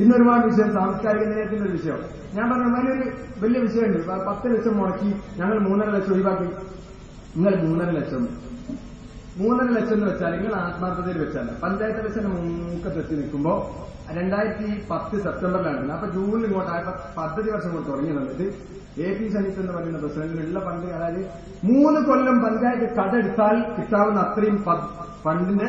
പിന്നെ ഒരുപാട് വിഷയം സാംസ്കാരിക നിലയത്തിന്റെ ഒരു വിഷയം. ഞാൻ പറഞ്ഞു വലിയൊരു വലിയ വിഷയമുണ്ട്. പത്ത് ലക്ഷം മുടക്കി ഞങ്ങൾ മൂന്നര ലക്ഷം ഒഴിവാക്കി. നിങ്ങൾ മൂന്നര ലക്ഷം. മൂന്നര ലക്ഷം എന്ന് വെച്ചാൽ നിങ്ങൾ ആത്മാർത്ഥതയിൽ വെച്ചാൽ പഞ്ചായത്ത് ഇലക്ഷന് മൂക്കത്തെത്തി നിൽക്കുമ്പോൾ രണ്ടായിരത്തി പത്ത് സെപ്റ്റംബറിലാണ്. അപ്പൊ ജൂണിൽ ഇങ്ങോട്ട് ആയപ്പോ പദ്ധതി വർഷം കൊണ്ട് തുടങ്ങി വന്നിട്ട് എ പി സനീഷ് എന്ന് പറയുന്ന പ്രസിഡന്റിനുള്ള ഫണ്ട് അതായത് മൂന്ന് കൊല്ലം പഞ്ചായത്ത് കടെടുത്താൽ കിട്ടാവുന്ന അത്രയും ഫണ്ടിന്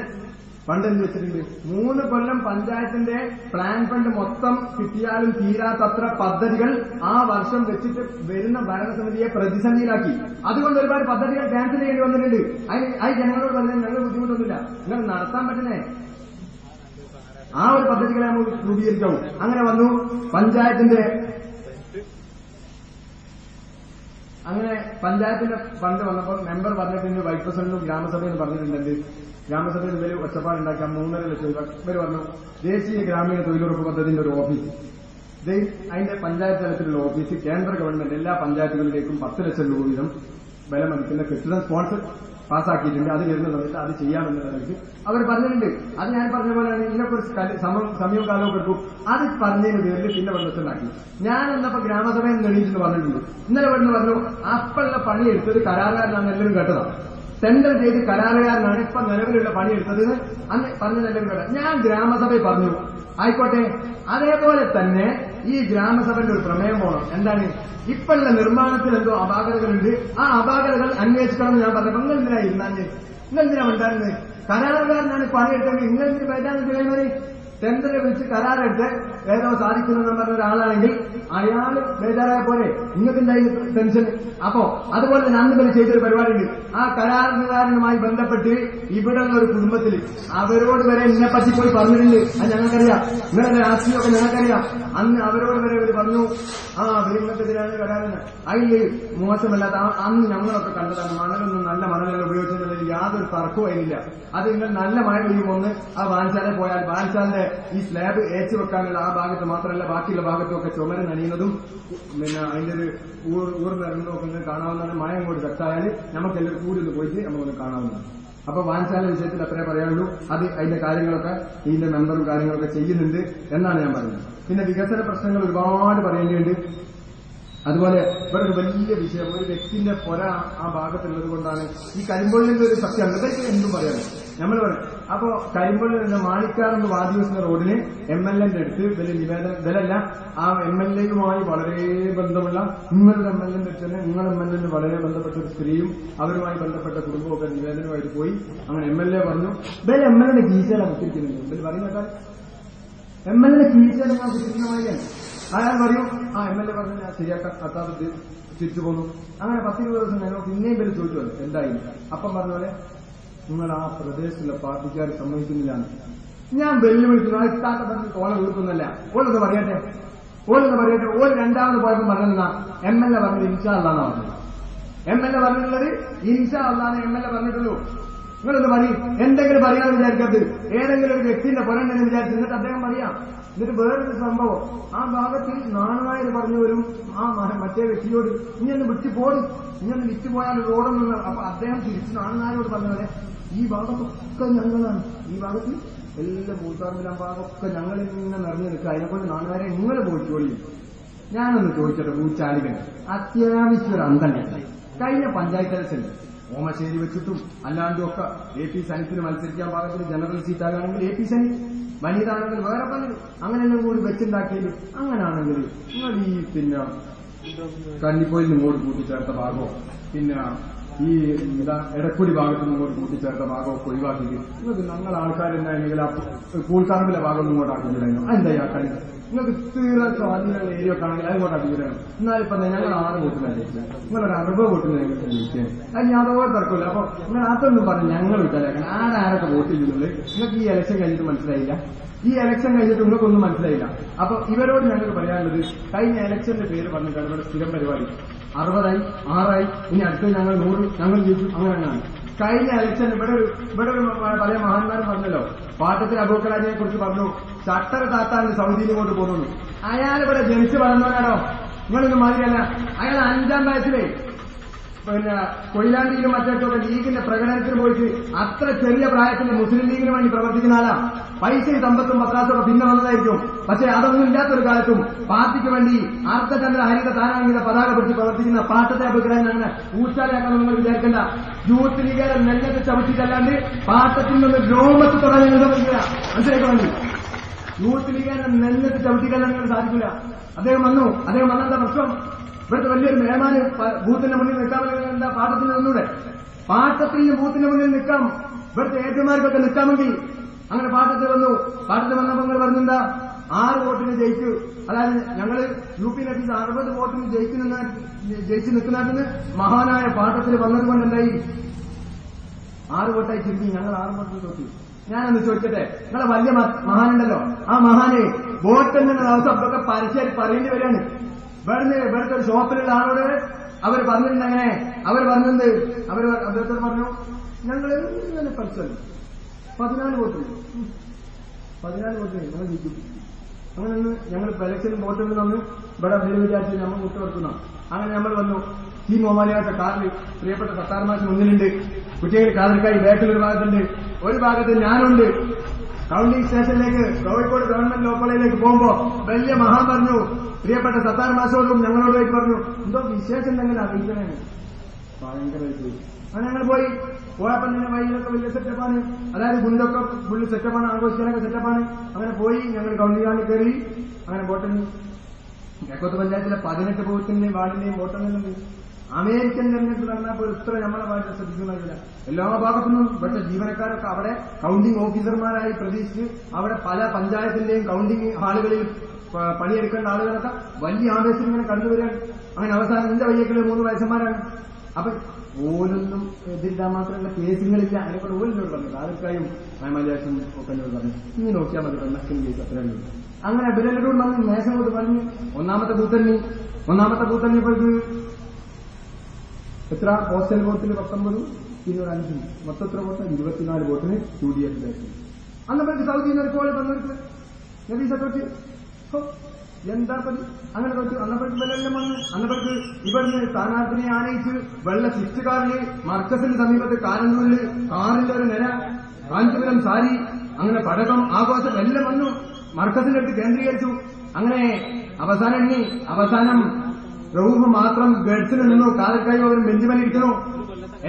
ഫണ്ട് എന്ത് വെച്ചിട്ടുണ്ട്. മൂന്ന് കൊല്ലം പഞ്ചായത്തിന്റെ പ്ലാൻ ഫണ്ട് മൊത്തം കിട്ടിയാലും തീരാത്തത്ര പദ്ധതികൾ ആ വർഷം വെച്ചിട്ട് വരുന്ന ഭരണസമിതിയെ പ്രതിസന്ധിയിലാക്കി. അതുകൊണ്ട് ഒരുപാട് പദ്ധതികൾ ക്യാൻസൽ ചെയ്യേണ്ടി വന്നിട്ടുണ്ട്. അത് ജനങ്ങളോട് പറഞ്ഞാൽ ഞങ്ങൾ ബുദ്ധിമുട്ടൊന്നുമില്ല. നിങ്ങൾ നടത്താൻ പറ്റുന്നേ. ആ ഒരു പദ്ധതികളെ നമ്മൾ രൂപീകരിക്കാവൂ. അങ്ങനെ വന്നു. പഞ്ചായത്തിന്റെ അങ്ങനെ പഞ്ചായത്തിന്റെ ഫണ്ട് വന്നപ്പോൾ മെമ്പർ പറഞ്ഞിട്ടുണ്ട് വൈസ് പ്രസിഡന്റും ഗ്രാമസഭയും പറഞ്ഞിട്ടുണ്ടെങ്കിൽ ഗ്രാമസഭയിൽ ഇവർ ഒച്ചപ്പാടുണ്ടാക്കിയ മൂന്നര ലക്ഷം രൂപ ഇവർ പറഞ്ഞു ദേശീയ ഗ്രാമീണ തൊഴിലുറപ്പ് പദ്ധതിന്റെ ഒരു ഓഫീസ്. അതിന്റെ പഞ്ചായത്ത് തലത്തിലുള്ള ഓഫീസ് കേന്ദ്ര ഗവൺമെന്റ് എല്ലാ പഞ്ചായത്തുകളിലേക്കും പത്ത് ലക്ഷം രൂപ വീതം ബലമതിക്കുന്ന കെട്ടിടം സ്പോൺസർ പാസ്സാക്കിയിട്ടുണ്ട് അത് വരുന്ന സമയത്ത് അത് ചെയ്യാമെന്ന നിലയ്ക്ക് അവർ പറഞ്ഞിട്ടുണ്ട്. അത് ഞാൻ പറഞ്ഞ പോലെയാണ് ഇതിനെക്കുറിച്ച് കല്- സമയം സമയവും കാലവും എടുക്കും അത് പറഞ്ഞതിന് പേരിൽ പിന്നെ വെള്ളത്തുണ്ടാക്കി ഞാൻ എന്നപ്പോ ഗ്രാമസഭയിൽ നിന്ന് എണീച്ചെന്ന് പറഞ്ഞിട്ടുണ്ട്. ഇന്നലെ ഇവിടുന്ന് പറഞ്ഞു അപ്പുള്ള പണി എടുത്തത് കരാറുകാരനാണ് എല്ലാവരും കേട്ടതാണ് ടെൻഡർ ചെയ്ത് കരാറുകാരനാണ് ഇപ്പൊ നിലവിലുള്ള പണിയെടുത്തത് അന്ന് പറഞ്ഞ എല്ലാവരും കേട്ടത്. ഞാൻ ഗ്രാമസഭയിൽ പറഞ്ഞു ആയിക്കോട്ടെ അതേപോലെ തന്നെ ഈ ഗ്രാമസഭന്റെ ഒരു പ്രമേയം പോകണം എന്താണ്? ഇപ്പോഴുള്ള നിർമ്മാണത്തിൽ എന്തോ അപാകതകളുണ്ട്. ആ അപാകതകൾ അന്വേഷിക്കണം ഞാൻ പറഞ്ഞപ്പോൾ നിങ്ങൾ എന്തിനാ ഇരുന്നാൽ? നിങ്ങൾ എന്തിനാ ഉണ്ടായിരുന്നത് കരാറുകാരനാണ് പണിയെടുത്തെങ്കിൽ നിങ്ങൾ എന്തിന് ചെയ്യുന്നത്? ടെൻഡറെ വിളിച്ച് കരാറെടുത്ത് ഏതോ സാധിക്കുന്നെന്ന് പറഞ്ഞ ഒരാളാണെങ്കിൽ അയാൾ ബേജാറായ പോലെ നിങ്ങൾക്ക് എന്തായാലും ടെൻഷൻ? അപ്പോ അതുപോലെ തന്നെ അന്ന് ഇവർ ചെയ്തൊരു പരിപാടിയുണ്ട്. ആ കരാറുകാരനുമായി ബന്ധപ്പെട്ട് ഇവിടെ ഒരു കുടുംബത്തിൽ അവരോട് വരെ എന്നെ പറ്റി പോയി പറഞ്ഞിട്ടുണ്ട്. അത് ഞങ്ങൾക്കറിയാം. നിങ്ങളുടെ രാഷ്ട്രീയമൊക്കെ ഞങ്ങൾക്കറിയാം. അന്ന് അവരോട് വരെ ഇവർ പറഞ്ഞു ആ ഇവർക്കെതിരാണ് കരാറിന് അതിൽ മോശമല്ലാത്ത അന്ന് ഞങ്ങളൊക്കെ കണ്ടതാണ് മണലൊന്നും നല്ല മണലെല്ലാം ഉപയോഗിച്ചതിൽ യാതൊരു തർക്കവും അതിനില്ല അത് നിങ്ങൾ നല്ല മഴ പെയ്യുമെന്ന് ആ വാൻശാല പോയാൽ വാൻശാലിന്റെ ഈ സ്ലാബ് ഏച്ചു വെക്കാനുള്ള ആ ഭാഗത്ത് മാത്രമല്ല ബാക്കിയുള്ള ഭാഗത്തുമൊക്കെ ചുമര നനിയുന്നതും പിന്നെ അതിന്റെ ഒരു ഊർ ഊർന്നിറങ്ങുന്നതും ഒക്കെ കാണാവുന്നതാണ്. മായം കൂടി കട്ടായാൽ നമുക്ക് എല്ലാവരും കൂടി ഒന്ന് പോയിട്ട് നമുക്കൊന്ന് കാണാവുന്നതാണ്. അപ്പൊ വാഞ്ചാല വിഷയത്തിൽ അത്രേ പറയാനുള്ളൂ. അത് അതിന്റെ കാര്യങ്ങളൊക്കെ ഇതിന്റെ മെമ്പറും കാര്യങ്ങളൊക്കെ ചെയ്യുന്നുണ്ട് എന്നാണ് ഞാൻ പറയുന്നത്. പിന്നെ വികസന പ്രശ്നങ്ങൾ ഒരുപാട് പറയേണ്ടിയുണ്ട്. അതുപോലെ ഇവിടെ ഒരു വലിയ വിഷയം ഒരു വ്യക്തിന്റെ പൊര ആ ഭാഗത്തുള്ളത് കൊണ്ടാണ് ഈ കരിമ്പൊഴിന്റെ ഒരു സത്യം. അതൊക്കെ എന്തും പറയാം നമ്മൾ പറയാം അപ്പോ കരിമ്പള്ളിൽ നിന്ന് മാണിക്കാറെന്ന് വെച്ച റോഡിന് എം എൽ എന്റെ അടുത്ത് വലിയ നിവേദനം ഇതിലല്ല ആ എം എൽ എയുമായി വളരെ ബന്ധമുള്ള നിങ്ങളുടെ എം എൽ എന്റെ അടുത്ത് തന്നെ നിങ്ങളുടെ എം എൽ എന് വളരെ ബന്ധപ്പെട്ട ഒരു സ്ത്രീയും അവരുമായി ബന്ധപ്പെട്ട കുടുംബമൊക്കെ നിവേദനമായിട്ട് പോയി. അങ്ങനെ എം എൽ എ പറഞ്ഞു ബൽ എം എൽ എന്റെ കീശയിലാണ് കുത്തിരിക്കുന്നുണ്ട്. ഇതിൽ പറയുന്നേക്കാൻ എം എൽ എ കീശയിലാണ് കുത്തിരിക്കുന്നമായിരിക്കാണ് അയാൾ പറയും ആ എം എൽ എ പറഞ്ഞു ശരിയാക്കാൻ കത്താതെ തി- തിരിച്ചു പോന്നു. അങ്ങനെ പത്തിരുപത് ദിവസം ഞങ്ങൾ പിന്നെയും പേര് ചോദിച്ചു എന്തായി? അപ്പം പറഞ്ഞ പോലെ നിങ്ങൾ ആ പ്രദേശത്തുള്ള പാർട്ടിക്കാർ സമ്മതിക്കുന്നില്ല ഞാൻ വെല്ലുവിളിക്കുന്നു. ആ ഇത്താത്ത പറഞ്ഞ് ഓളെ വീർക്കുന്നല്ല ഓളത് പറയട്ടെ. ഓളെന്ന് പറയട്ടെ. ഓൾ രണ്ടാമത് പോയപ്പോൾ പറഞ്ഞെന്നാ എം എൽ എ പറഞ്ഞത് ഇൻഷാ അല്ലാന്നാ പറഞ്ഞത്. എം എൽ എ പറഞ്ഞിട്ടുള്ളത് ഇൻഷാ അല്ലാന്ന് എം എൽ എ പറഞ്ഞിട്ടുള്ളൂ. നിങ്ങളൊന്ന് പറയും. എന്തെങ്കിലും പറയാമെന്ന് വിചാരിക്കരുത്. ഏതെങ്കിലും ഒരു വ്യക്തിന്റെ പുറണ്ടെന്ന് വിചാരിച്ചു എന്നിട്ട് അദ്ദേഹം പറയാം. എന്നിട്ട് വേറൊരു സംഭവം. ആ ഭാഗത്തിൽ നാണനായർ പറഞ്ഞു വരും. ആ മറ്റേ വ്യക്തിയോട് ഇനി ഒന്ന് വിട്ടു പോയി ഇനി ഒന്ന് വിറ്റ് പോയാൽ റോഡൊന്നും അപ്പൊ അദ്ദേഹം തിരിച്ച് നാണനായരോട് പറഞ്ഞവരെ ഈ ഭാഗത്തൊക്കെ ഞങ്ങളാണ്. ഈ ഭാഗത്ത് എല്ലാ മൂത്താറിന്റെ ഭാഗമൊക്കെ ഞങ്ങൾ ഇങ്ങനെ നിറഞ്ഞു നിൽക്കുക അതിനെക്കൊണ്ട് നാണുകാരെ ഇങ്ങനെ പോയി പോയിക്കോളി. ഞാനൊന്ന് ചോദിച്ചോട്ടെ ഭൂച്ചാലികൻ. അത്യാവശ്യം ഒരു അന്തം കഴിഞ്ഞ പഞ്ചായത്ത് ഇലക്ഷനിൽ ഓമശ്ശേരി വെച്ചിട്ടും അല്ലാണ്ടും ഒക്കെ എ പി സനിഫിന് മത്സരിക്കാൻ പാകത്തിന് ജനറൽ സീറ്റാകുകയാണെങ്കിൽ എ പി സനി വനിതാണെങ്കിൽ വേറെ പലരും അങ്ങനെ കൂടി വെച്ചുണ്ടാക്കിയത് അങ്ങനാണെങ്കിൽ നിങ്ങൾ ഈ പിന്നെ കന്നിപ്പോയിൽ ഇങ്ങോട്ട് കൂട്ടിച്ചേർത്ത ഭാഗമോ പിന്നെ ഈ എടക്കുടി ഭാഗത്ത് നിന്ന് ഇങ്ങോട്ട് കൂട്ടിച്ചേർത്ത ഭാഗമൊക്കെ ഒഴിവാക്കിക്കും നിങ്ങൾക്ക് ഞങ്ങൾ ആൾക്കാരുണ്ടായിരുന്നെങ്കിൽ ആ കൂൾക്കാറമ്പിലെ ഭാഗം ഇങ്ങോട്ട് ആക്കിയിട്ടുണ്ടായിരുന്നു അതെന്താ ആക്കാൻ നിങ്ങൾക്ക് തീരെ സ്വാധീനമുള്ള ഏരിയ ഒക്കെ ആണെങ്കിൽ അതുകൊണ്ട് ആക്കിയിട്ടാണ് എന്നാലും ഇപ്പൊ ഞങ്ങൾ ആറ് വോട്ടിനല്ലേ നിങ്ങളൊരു അറുപത് വോട്ടിന് ഞങ്ങൾക്ക് അത് അത് അതുപോലെ തർക്കമില്ല അപ്പൊ നിങ്ങൾ അതൊന്നും പറഞ്ഞ് ഞങ്ങൾ വിട്ടാലേക്കണം ആരാരൊക്കെ വോട്ട് ചെയ്യുന്നുള്ളത് നിങ്ങൾക്ക് ഈ ഇലക്ഷൻ കഴിഞ്ഞിട്ട് മനസ്സിലായില്ല? ഈ ഇലക്ഷൻ കഴിഞ്ഞിട്ട് നിങ്ങൾക്കൊന്നും മനസ്സിലായില്ല. അപ്പൊ ഇവരോട് ഞങ്ങൾക്ക് പറയാനുള്ളത് കഴിഞ്ഞ എലക്ഷന്റെ പേര് പറഞ്ഞിട്ടാണ് ഇവിടെ സ്ഥിരം പരിപാടി. അറുപതായി ആറായി ഇനി അടുത്ത ഞങ്ങൾ നൂറ് ഞങ്ങൾ ജയിച്ചു അങ്ങനെ അങ്ങനെയാണ്. കഴിഞ്ഞ എലക്ഷൻ ഇവിടെ ഒരു ഇവിടെ ഒരു പല മഹാന്മാരും പറഞ്ഞല്ലോ. പാട്ടത്തിൽ അബൂക്കലാജിനെ കുറിച്ച് പറഞ്ഞു. ചട്ടര താത്താൻ സൗദിയിൽ കൊണ്ട് പോകുന്നു. അയാൾ ഇവിടെ ജനിച്ചു വളർന്നവനാണോ? നിങ്ങളൊന്നും മാതിരിയല്ല അയാൾ അഞ്ചാം വയസ്സിലേ പിന്നെ കൊയിലാണ്ടിയിലും മറ്റൊക്കെ ലീഗിന്റെ പ്രകടനത്തിന് പോയിട്ട് അത്ര ചെറിയ പ്രായത്തിൽ മുസ്ലിം ലീഗിന് വേണ്ടി പ്രവർത്തിക്കുന്ന ആളാ. പൈസയും സമ്പത്തും പത്രാസും ഒക്കെ പിന്നെ വന്നതായിരിക്കും. പക്ഷെ അതൊന്നും ഇല്ലാത്തൊരു കാലത്തും പാർട്ടിക്ക് വേണ്ടി അർദ്ധചന്ദ്ര ഹരിത താരാംഗിത പതാക പിടിച്ച് പ്രവർത്തിക്കുന്ന പാട്ടത്തെ അഭിപ്രായം അങ്ങനെ ഊച്ചാലാക്കാൻ നിങ്ങൾ വിചാരിക്കണ്ട. യൂത്ത് ലീഗുകാരെ നെല്ലൊക്കെ ചവിട്ടിട്ടല്ലാണ്ട് പാട്ടത്തിൽ നിന്ന് രോമത്ത് തുടങ്ങി ഞങ്ങൾ മനസ്സിലാക്കി യൂത്ത് ലീഗുകാരെ നെല്ലൊക്കെ ചവിട്ടിക്കല്ലാൻ സാധിക്കില്ല അദ്ദേഹം വന്നു. അദ്ദേഹം വന്നെന്താ പ്രശ്നം? ഇവിടുത്തെ വലിയൊരു മേമാന് ബൂത്തിന്റെ മുന്നിൽ നിൽക്കാൻ എന്താ പാട്ടത്തിന് നിന്നൂടെ? പാട്ടത്തിൽ ബൂത്തിന്റെ മുന്നിൽ നിൽക്കാം. ഇവിടുത്തെ ഏറ്റുമാർക്കൊക്കെ നിൽക്കാമെങ്കിൽ അങ്ങനെ പാട്ടത്തിൽ വന്നു. പാട്ടത്തിൽ വന്നപ്പോൾ നിങ്ങൾ പറഞ്ഞെന്താ ആറ് വോട്ടിന് ജയിച്ചു. അതായത് ഞങ്ങൾ യു പി നട്ടീസ് അറുപത് വോട്ടിന് ജയിക്കുന്ന ജയിച്ചു നിൽക്കുന്നതിന് മഹാനായ പാട്ടത്തിൽ വന്നതുകൊണ്ട് എന്തായി? ആറ് വോട്ടായി ചിരിക്കും. ഞങ്ങൾ ആറ് വോട്ടിന് തോറ്റി. ഞാനൊന്ന് ചോദിക്കട്ടെ? നിങ്ങളെ വലിയ മഹാനുണ്ടല്ലോ. ആ മഹാനെ വോട്ട് എന്ന ദിവസം ഒക്കെ പരസ്യമായിട്ട് പറയേണ്ടി വരികയാണ്. ഇവിടുന്ന് ഇവിടുത്തെ ഒരു ഷോപ്പിലുള്ള ആളോട് അവർ പറഞ്ഞിട്ടുണ്ട് അങ്ങനെ. അവർ പറഞ്ഞത് അവർ അദ്ദേഹത്തോട് പറഞ്ഞു ഞങ്ങൾ ഇങ്ങനെ പഠിച്ചല്ലോ? പതിനാല് വോട്ടുണ്ട്. പതിനാല് വോട്ട് ഞങ്ങൾ ജയിക്കും അങ്ങനെ ഞങ്ങൾ ഇലക്ഷൻ വോട്ട് വന്ന് ഇവിടെ പേര് വിചാരിച്ച് നമ്മൾ വോട്ട് കൊടുക്കുന്ന. അങ്ങനെ നമ്മൾ വന്നു. ഈ മോമാലിയാത്ത കാറിൽ പ്രിയപ്പെട്ട സത്താർമാശ് മുന്നിലുണ്ട്. കുട്ടികൾ കാതർക്കായി ബാക്കിലൊരു ഭാഗത്തുണ്ട്. ഒരു ഭാഗത്ത് ഞാനുണ്ട്. കൗണ്ടിംഗ് സ്റ്റേഷനിലേക്ക് കോഴിക്കോട് ഗവൺമെന്റ് ലോ കോളേജിലേക്ക് പോകുമ്പോ വലിയ മഹാൻ പറഞ്ഞു പ്രിയപ്പെട്ട സത്താർ മാസോടും ഞങ്ങളോടുമായിട്ട് പറഞ്ഞു എന്തോ വിശേഷം ഉണ്ടെങ്കിൽ അറിയിക്കണേ ഭയങ്കരമായിട്ട് പോയി. അങ്ങനെ ഞങ്ങൾ പോയി. പോയപ്പോൾ തന്നെ വഴിയിലൊക്കെ വലിയ സെറ്റപ്പാണ്. അതായത് ഗുണ്ടൊക്കെ ഫുള്ള് സെറ്റപ്പാണ് ആഘോഷിക്കാനൊക്കെ സെറ്റപ്പാണ്. അങ്ങനെ പോയി ഞങ്ങൾ കൗണ്ടിങ്ങാണ്ട് കയറി. അങ്ങനെ വോട്ടെണ്ണി കിഴക്കോത്ത് പഞ്ചായത്തിലെ പതിനെട്ട് ബൂത്തിന്റെയും വാർഡിന്റെയും വോട്ടെണ്ണുന്നുണ്ട് അമേരിക്കൻ തെരഞ്ഞെടുപ്പ് നടന്നപ്പോൾ ഇത്ര നമ്മളെ ഭാഗത്ത് ശ്രദ്ധിക്കുന്നതില്ല എല്ലാ ഭാഗത്തുനിന്നും ഇവിടുത്തെ ജീവനക്കാരൊക്കെ അവിടെ കൌണ്ടിംഗ് ഓഫീസർമാരായി പ്രതീക്ഷിച്ച് അവിടെ പല പഞ്ചായത്തിന്റെയും കൌണ്ടിംഗ് ഹാളുകളിൽ പണിയെടുക്കേണ്ട ആളുകളൊക്കെ വലിയ ആവേശം ഇങ്ങനെ കണ്ടുവരാൻ അങ്ങനെ അവസാനം എന്റെ വയ്യക്കൾ മൂന്ന് വയസ്സന്മാരാണ്. അപ്പൊ ഓരോന്നും എതിരിടാൻ മാത്രമല്ല കേസുകളില്ല. അതിനെപ്പോൾ ഓരോന്നും പറഞ്ഞു ആൾക്കാരും മലയാളം ഒക്കെ പറഞ്ഞു ഇനി നോക്കിയാൽ മതി കണ്ണക്കിൻ കേസ് അത്രയേ അങ്ങനെ ബിരലോട് വന്ന് മേശം കൊണ്ട് പറഞ്ഞ് ഒന്നാമത്തെ ബൂത്തണ്ണി ഒന്നാമത്തെ ബൂത്തണ്ണിയപ്പോഴേക്ക് എത്ര പോസ്റ്റൽ വോട്ടിന് പത്തൊമ്പതും? ഒരു അഞ്ചും മൊത്തം എത്ര വോട്ട്? ഇരുപത്തിനാല് വോട്ടിന് യു ഡി എഫ് അന്ന് അന്നപ്പോഴേക്ക് സൗദിയിൽ നിന്ന് ഒരു കോൾ ഹോ, എന്താ പതി അങ്ങനെ തോറ്റ് അന്നപ്പഴക്ക് വെള്ളം വന്ന് അന്നപ്പഴക്ക് ഇവിടുന്ന് സ്ഥാനാർത്ഥിനെ ആനയിച്ച് വെള്ള സ്വിഫ്റ്റ് കാറിൽ മർക്കസിന് സമീപത്ത് കാരന്തൂരിൽ കാറിന്റെ ഒരു നില കാഞ്ചീപുരം സാരി അങ്ങനെ പടകം ആഘോഷം എല്ലാം വന്നു. മർക്കസിന്റെ അടുത്ത് കേന്ദ്രീകരിച്ചു. അങ്ങനെ അവസാനം എണ്ണി അവസാനം റൌഫ് മാത്രം ഗഡ്സിൽ നിന്നോ കാലക്കായി അവർ ഇരിക്കണോ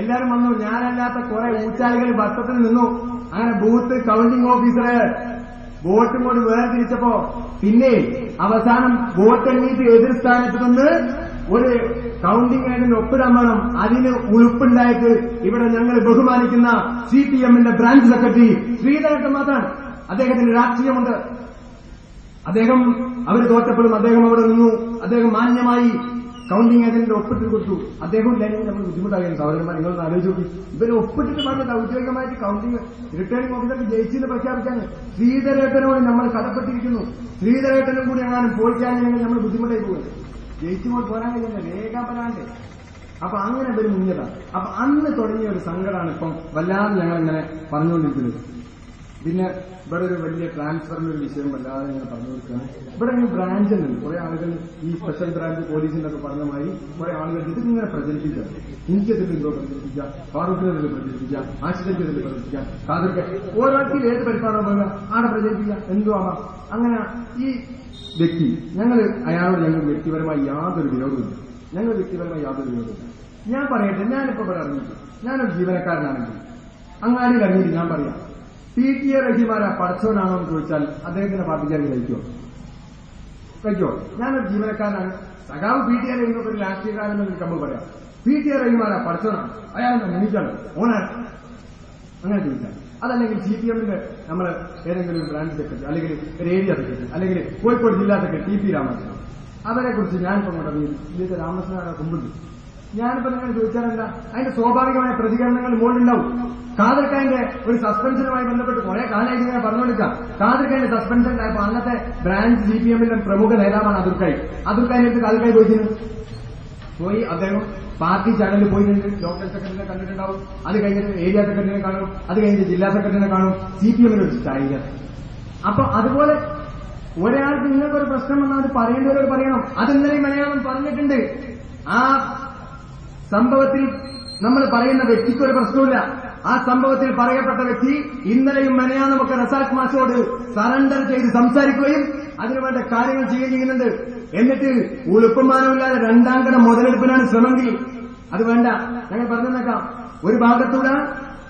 എല്ലാരും വന്നു. ഞാനല്ലാത്ത കുറെ ഊച്ചാലികൾ വട്ടത്തിൽ നിന്നു. അങ്ങനെ ബൂത്ത് കൗണ്ടിംഗ് ഓഫീസറെ വോട്ടും കൊണ്ട് വേർതിരിച്ചപ്പോ പിന്നെ അവസാനം വോട്ട് എണ്ണീറ്റ് എതിർ സ്ഥാനത്ത് നിന്ന് ഒരു കൗണ്ടിംഗ് ഏജന്റ് ഒപ്പിടാൻ വേണം അതിന് ഉളുപ്പുണ്ടായിട്ട് ഇവിടെ ഞങ്ങൾ ബഹുമാനിക്കുന്ന സി പി എമ്മിന്റെ ബ്രാഞ്ച് സെക്രട്ടറി ശ്രീധരട്ടൻ മാത്രമാണ് അദ്ദേഹത്തിന് രാഷ്ട്രീയമുണ്ട്. അദ്ദേഹം അവർ തോറ്റപ്പോഴും അദ്ദേഹം അവിടെ നിന്നു. അദ്ദേഹം മാന്യമായി കൗണ്ടിംഗ് ഏജന്റിന്റെ ഒപ്പിട്ട് കൊടുത്തു. അദ്ദേഹം ലൈനിൽ നമ്മൾ ബുദ്ധിമുട്ടായിരുന്നു. സഹോദരന്മാർ നിങ്ങളൊന്ന് ആലോചിച്ച് ഇവർ ഒപ്പിട്ടിട്ട് പറഞ്ഞത് ഔദ്യോഗികമായിട്ട് കൗണ്ടിംഗ് റിട്ടേണിംഗ് ഓഫീസർക്ക് ജയിച്ചെന്ന് പ്രഖ്യാപിക്കാൻ ശ്രീധരേട്ടനോട് നമ്മൾ കടപ്പെട്ടിരിക്കുന്നു. ശ്രീധരേട്ടനും കൂടി എങ്ങാനും പോയിക്കാനെങ്കിൽ നമ്മൾ ബുദ്ധിമുട്ടായി പോകും. പോയി പോരാൻ കഴിയുന്ന വേഗാപരാണ്ട് അപ്പൊ അങ്ങനെ അവർ മുങ്ങിയതാണ് അപ്പൊ അന്ന് തുടങ്ങിയ ഒരു സങ്കടമാണ് ഇപ്പം വല്ലാതെ ഞങ്ങൾ ഇങ്ങനെ പറഞ്ഞുകൊണ്ടിരിക്കുന്നത്. പിന്നെ ഇവിടെ ഒരു വലിയ ട്രാൻസ്ഫറിന്റെ ഒരു വിഷയം വല്ലാതെ ഇങ്ങനെ പറഞ്ഞു കൊടുക്കുകയാണ്. ഇവിടെ ഈ ബ്രാഞ്ച് ഉണ്ട്. കുറെ ആളുകൾ ഈ സ്പെഷ്യൽ ബ്രാഞ്ച് പോലീസിന്റെ ഒക്കെ പറഞ്ഞ മാതിരി കുറെ ആളുകൾ ഇത് ഇങ്ങനെ പ്രചരിപ്പിക്കുക. ഇന്ത്യത്തിൽ എന്തോ പ്രചരിപ്പിക്കാം ഫാറൂഖിനെതിൽ പ്രചരിപ്പിക്കാം ആശുപത്രിക്കെതിൽ പ്രചരിപ്പിക്കാം കാതൊക്കെ ഓരോരുത്തർ ഏത് പരിപ്പാണോ പോകുക ആടെ പ്രചരിപ്പിക്കാം എന്തോ ആവാം. അങ്ങനെ ഈ വ്യക്തി ഞങ്ങൾ അയാളോട് ഞങ്ങൾ വ്യക്തിപരമായി യാതൊരു വിരോധമില്ല ഞങ്ങൾ വ്യക്തിപരമായി യാതൊരു വിരോധമില്ല ഞാൻ പറയട്ടെ. ഞാനിപ്പോ ഇവിടെ ഞാനൊരു ജീവനക്കാരനാണെങ്കിൽ. അങ്ങാനും കഴിഞ്ഞിട്ട് ഞാൻ പറയാം. പി ടി എ റഹിമാരെ പഠിച്ചവനാണോ എന്ന് ചോദിച്ചാൽ അദ്ദേഹത്തിന്റെ പാർട്ടിക്കാരി കഴിക്കോ? കഴിക്കോ? ഞാനൊരു ജീവനക്കാരനാണ്. സഖാവ് പി ടി എ റഹിമൊക്കെ ഒരു രാഷ്ട്രീയക്കാരനെന്ന് കമ്പ് പറയാം. പി ടി എ റഹിമാരെ പഠിച്ചവനാണ്. അയാൾ എനിക്കാണ് ഓണാണ്. അങ്ങനെ ചോദിച്ചാൽ. അതല്ലെങ്കിൽ സി പി എമ്മിന്റെ നമ്മൾ ഏതെങ്കിലും ബ്രാഞ്ച് സെക്രട്ടറി അല്ലെങ്കിൽ ഒരു ഏരിയ സെക്രട്ടറി അല്ലെങ്കിൽ കോഴിക്കോട് ജില്ലാ സെക്രട്ടറി ടി പി രാമകൃഷ്ണൻ. അവരെ കുറിച്ച് ഞാനിപ്പോ കൊണ്ടുവന്നു ഇതിന്റെ രാമകൃഷ്ണനാണ് കുമ്പുണ്ട് ഞാനിപ്പോ നിങ്ങൾ ചോദിച്ചാൽ അതിന്റെ സ്വാഭാവികമായ പ്രതികരണങ്ങൾ മുകളിലുണ്ടാവും. കാതിർക്കാന്റെ ഒരു സസ്പെൻഷനുമായി ബന്ധപ്പെട്ട് കുറെ കാലമായിട്ട് ഞാൻ പറഞ്ഞുകൊടുക്കാം കാതിർക്കാന്റെ സസ്പെൻഷൻ ഉണ്ടായപ്പോ അന്നത്തെ ബ്രാഞ്ച് സി പി എമ്മിന്റെ പ്രമുഖ നേതാവാണ് അതുർക്കായി അതുർക്കായി എടുത്ത് കാതിർക്കായി പോയിരുന്നു പോയി അദ്ദേഹം പാർട്ടി ചാനലിൽ പോയിട്ടുണ്ട്. ലോക്കൽ സെക്രട്ടറിനെ കണ്ടിട്ടുണ്ടാവും. അത് കഴിഞ്ഞിട്ട് ഏരിയ സെക്രട്ടറിനെ കാണും. അത് കഴിഞ്ഞ് ജില്ലാ സെക്രട്ടറിനെ കാണും. സി പി എമ്മിന് ഒരു സ്റ്റൈൽ അപ്പൊ അതുപോലെ ഒരാൾക്ക് നിങ്ങൾക്കൊരു പ്രശ്നം വന്നാൽ അത് പറയേണ്ടവരോട് പറയണം. അത് ഇന്നലെ മലയാളം പറഞ്ഞിട്ടുണ്ട്. ആ സംഭവത്തിൽ നമ്മൾ പറയുന്ന വ്യക്തിക്ക് ഒരു പ്രശ്നമില്ല ആ സംഭവത്തിൽ പറയപ്പെട്ട വ്യക്തി ഇന്നലെയും മെനയാന്നുമൊക്കെ റസാഖ് മാഷോട് സറണ്ടർ ചെയ്ത് സംസാരിക്കുകയും അതിനുവേണ്ട കാര്യങ്ങൾ ചെയ്യുന്നുണ്ട്. എന്നിട്ട് ഉളുപ്പമാനമില്ലാതെ രണ്ടാം മുതലെടുപ്പിനാണ് ശ്രമമെങ്കിൽ അത് വേണ്ട. ഞങ്ങൾ പറഞ്ഞേക്കാം ഒരു ഭാഗത്തൂടെ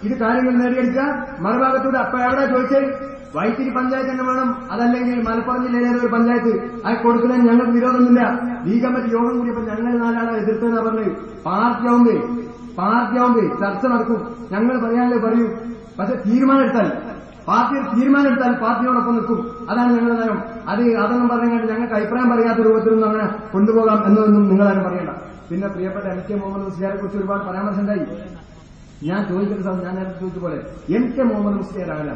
ഇത് കാര്യങ്ങൾ നേടിയെടുക്കുക മറുഭാഗത്തൂടെ അപ്പൊ എവിടെ ചോദിച്ചേ? വൈത്തിരി പഞ്ചായത്ത് തന്നെ വേണം. അതല്ലെങ്കിൽ മലപ്പുറം ജില്ലയിലെ ഒരു പഞ്ചായത്ത് അത് കൊടുക്കുന്നതിന് ഞങ്ങൾക്ക് വിരോധമൊന്നുമില്ല ലീഗ് കമ്മിറ്റി യോഗം കൂടിയപ്പോൾ ഞങ്ങൾ നാലാളെ എതിർത്തെന്നാ പറഞ്ഞത്. പാർട്ടിയാവുമ്പേ പാർട്ടിയാവുമ്പേ ചർച്ച നടക്കും. ഞങ്ങൾ പറയാനല്ലേ പറയൂ. പക്ഷെ തീരുമാനം പാർട്ടി തീരുമാനമെടുത്താൽ തീരുമാനം പാർട്ടിയോടൊപ്പം നിൽക്കും. അതാണ് ഞങ്ങളുടെ നയം. അത് അതൊന്നും പറഞ്ഞാൽ ഞങ്ങൾക്ക് അഭിപ്രായം പറയാത്ത രൂപത്തിലൊന്നും അങ്ങനെ കൊണ്ടുപോകാം എന്നതൊന്നും നിങ്ങളാരും പറയണ്ട. പിന്നെ പ്രിയപ്പെട്ട എം കെ മുഹമ്മദ് മുസ്ലിയാരെ കുറിച്ച് ഒരുപാട് പരാമർശം ഉണ്ടായി. ഞാൻ ചോദിക്കുന്ന സമയം ഞാൻ നേരത്തെ ചോദിച്ച പോലെ എം കെ മുഹമ്മദ് മുസ്ലിയാർ അകല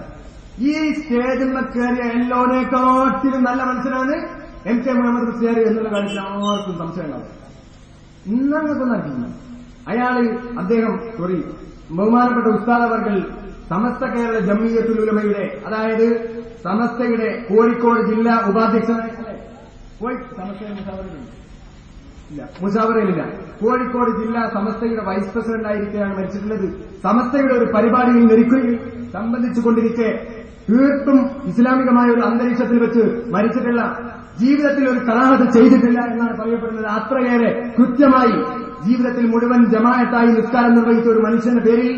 ഈ സ്റ്റേജിൽ നിന്ന് കയറിയ എല്ലാവരെക്കാട്ടിലും നല്ല മനുഷ്യനാണ് എം കെ മുഹമ്മദ് മുസ്ലിയാർ എന്നുള്ള കാര്യത്തിൽ ആർക്കും സംശയം ഉണ്ടാവും ഇന്നങ്ങൾക്കൊന്നും അറിയില്ല അയാൾ അദ്ദേഹം സോറി ബഹുമാനപ്പെട്ട ഉസ്താദവർകൾ സമസ്ത കേരള ജമ്മിയത്തുൽ ഉലമയുടെ അതായത് സമസ്തയുടെ കോഴിക്കോട് ജില്ലാ ഉപാധ്യക്ഷനായ. ഇല്ല കോഴിക്കോട് ജില്ലാ സമസ്തയുടെ വൈസ് പ്രസിഡന്റ് ആയിരിക്കെയാണ് മരിച്ചിട്ടുള്ളത്. സമസ്തയുടെ ഒരു പരിപാടിയിൽ നിൽക്കുകയും സംബന്ധിച്ചുകൊണ്ടിരിക്കെ തീർത്തും ഇസ്ലാമികമായ ഒരു അന്തരീക്ഷത്തിൽ വെച്ച് മരിച്ചിട്ടില്ല ജീവിതത്തിൽ ഒരു കലാഹത്ത് ചെയ്തിട്ടില്ല എന്നാണ് പറയപ്പെടുന്നത്. അത്രയേറെ കൃത്യമായി ജീവിതത്തിൽ മുഴുവൻ ജമായത്തായി നിസ്കാരം നിർവഹിച്ച ഒരു മനുഷ്യന്റെ പേരിൽ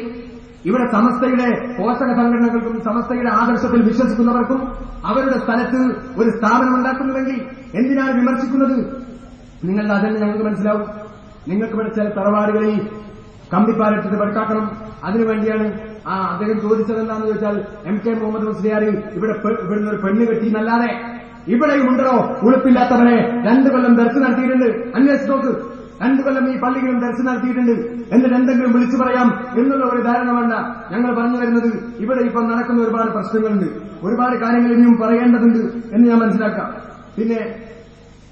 ഇവിടെ സമസ്തയുടെ പോഷക സംഘടനകൾക്കും സമസ്തയുടെ ആദർശത്തിൽ വിശ്വസിക്കുന്നവർക്കും അവരുടെ സ്ഥലത്ത് ഒരു സ്ഥാപനം ഉണ്ടാക്കുന്നുവെങ്കിൽ എന്തിനാണ് വിമർശിക്കുന്നത്? നിങ്ങൾ അതന്നെ ഞങ്ങൾക്ക് മനസ്സിലാവും. നിങ്ങൾക്ക് ഇവിടെ ചില തറവാടുകളിൽ കമ്പിപ്പാലിട്ടിട്ട് വെടുക്കാക്കണം അതിനുവേണ്ടിയാണ് ആ അദ്ദേഹം ചോദിച്ചത് എന്താണെന്ന് ചോദിച്ചാൽ എം കെ മുഹമ്മദ് മുസ്ലിയാർ ഇവിടെ ഇവിടുന്ന് ഒരു പെണ്ണ് കെട്ടി എന്നല്ലാതെ ഇവിടെയും ഉണ്ടോ ഉളുപ്പില്ലാത്തവനെ രണ്ടു കൊല്ലം ദർശനം നടത്തിയിട്ടുണ്ട്. അന്വേഷിച്ച് നോക്ക്. രണ്ടു കൊല്ലം ഈ പള്ളികളും ദർശനം നടത്തിയിട്ടുണ്ട്. എന്നിട്ട് എന്തെങ്കിലും വിളിച്ചു പറയാം എന്നുള്ള ഒരു ധാരണ വേണ്ട ഞങ്ങൾ പറഞ്ഞു വരുന്നത്. ഇവിടെ ഇപ്പം നടക്കുന്ന ഒരുപാട് പ്രശ്നങ്ങളുണ്ട്. ഒരുപാട് കാര്യങ്ങൾ ഇനിയും പറയേണ്ടതുണ്ട് എന്ന് ഞാൻ മനസ്സിലാക്കാം. പിന്നെ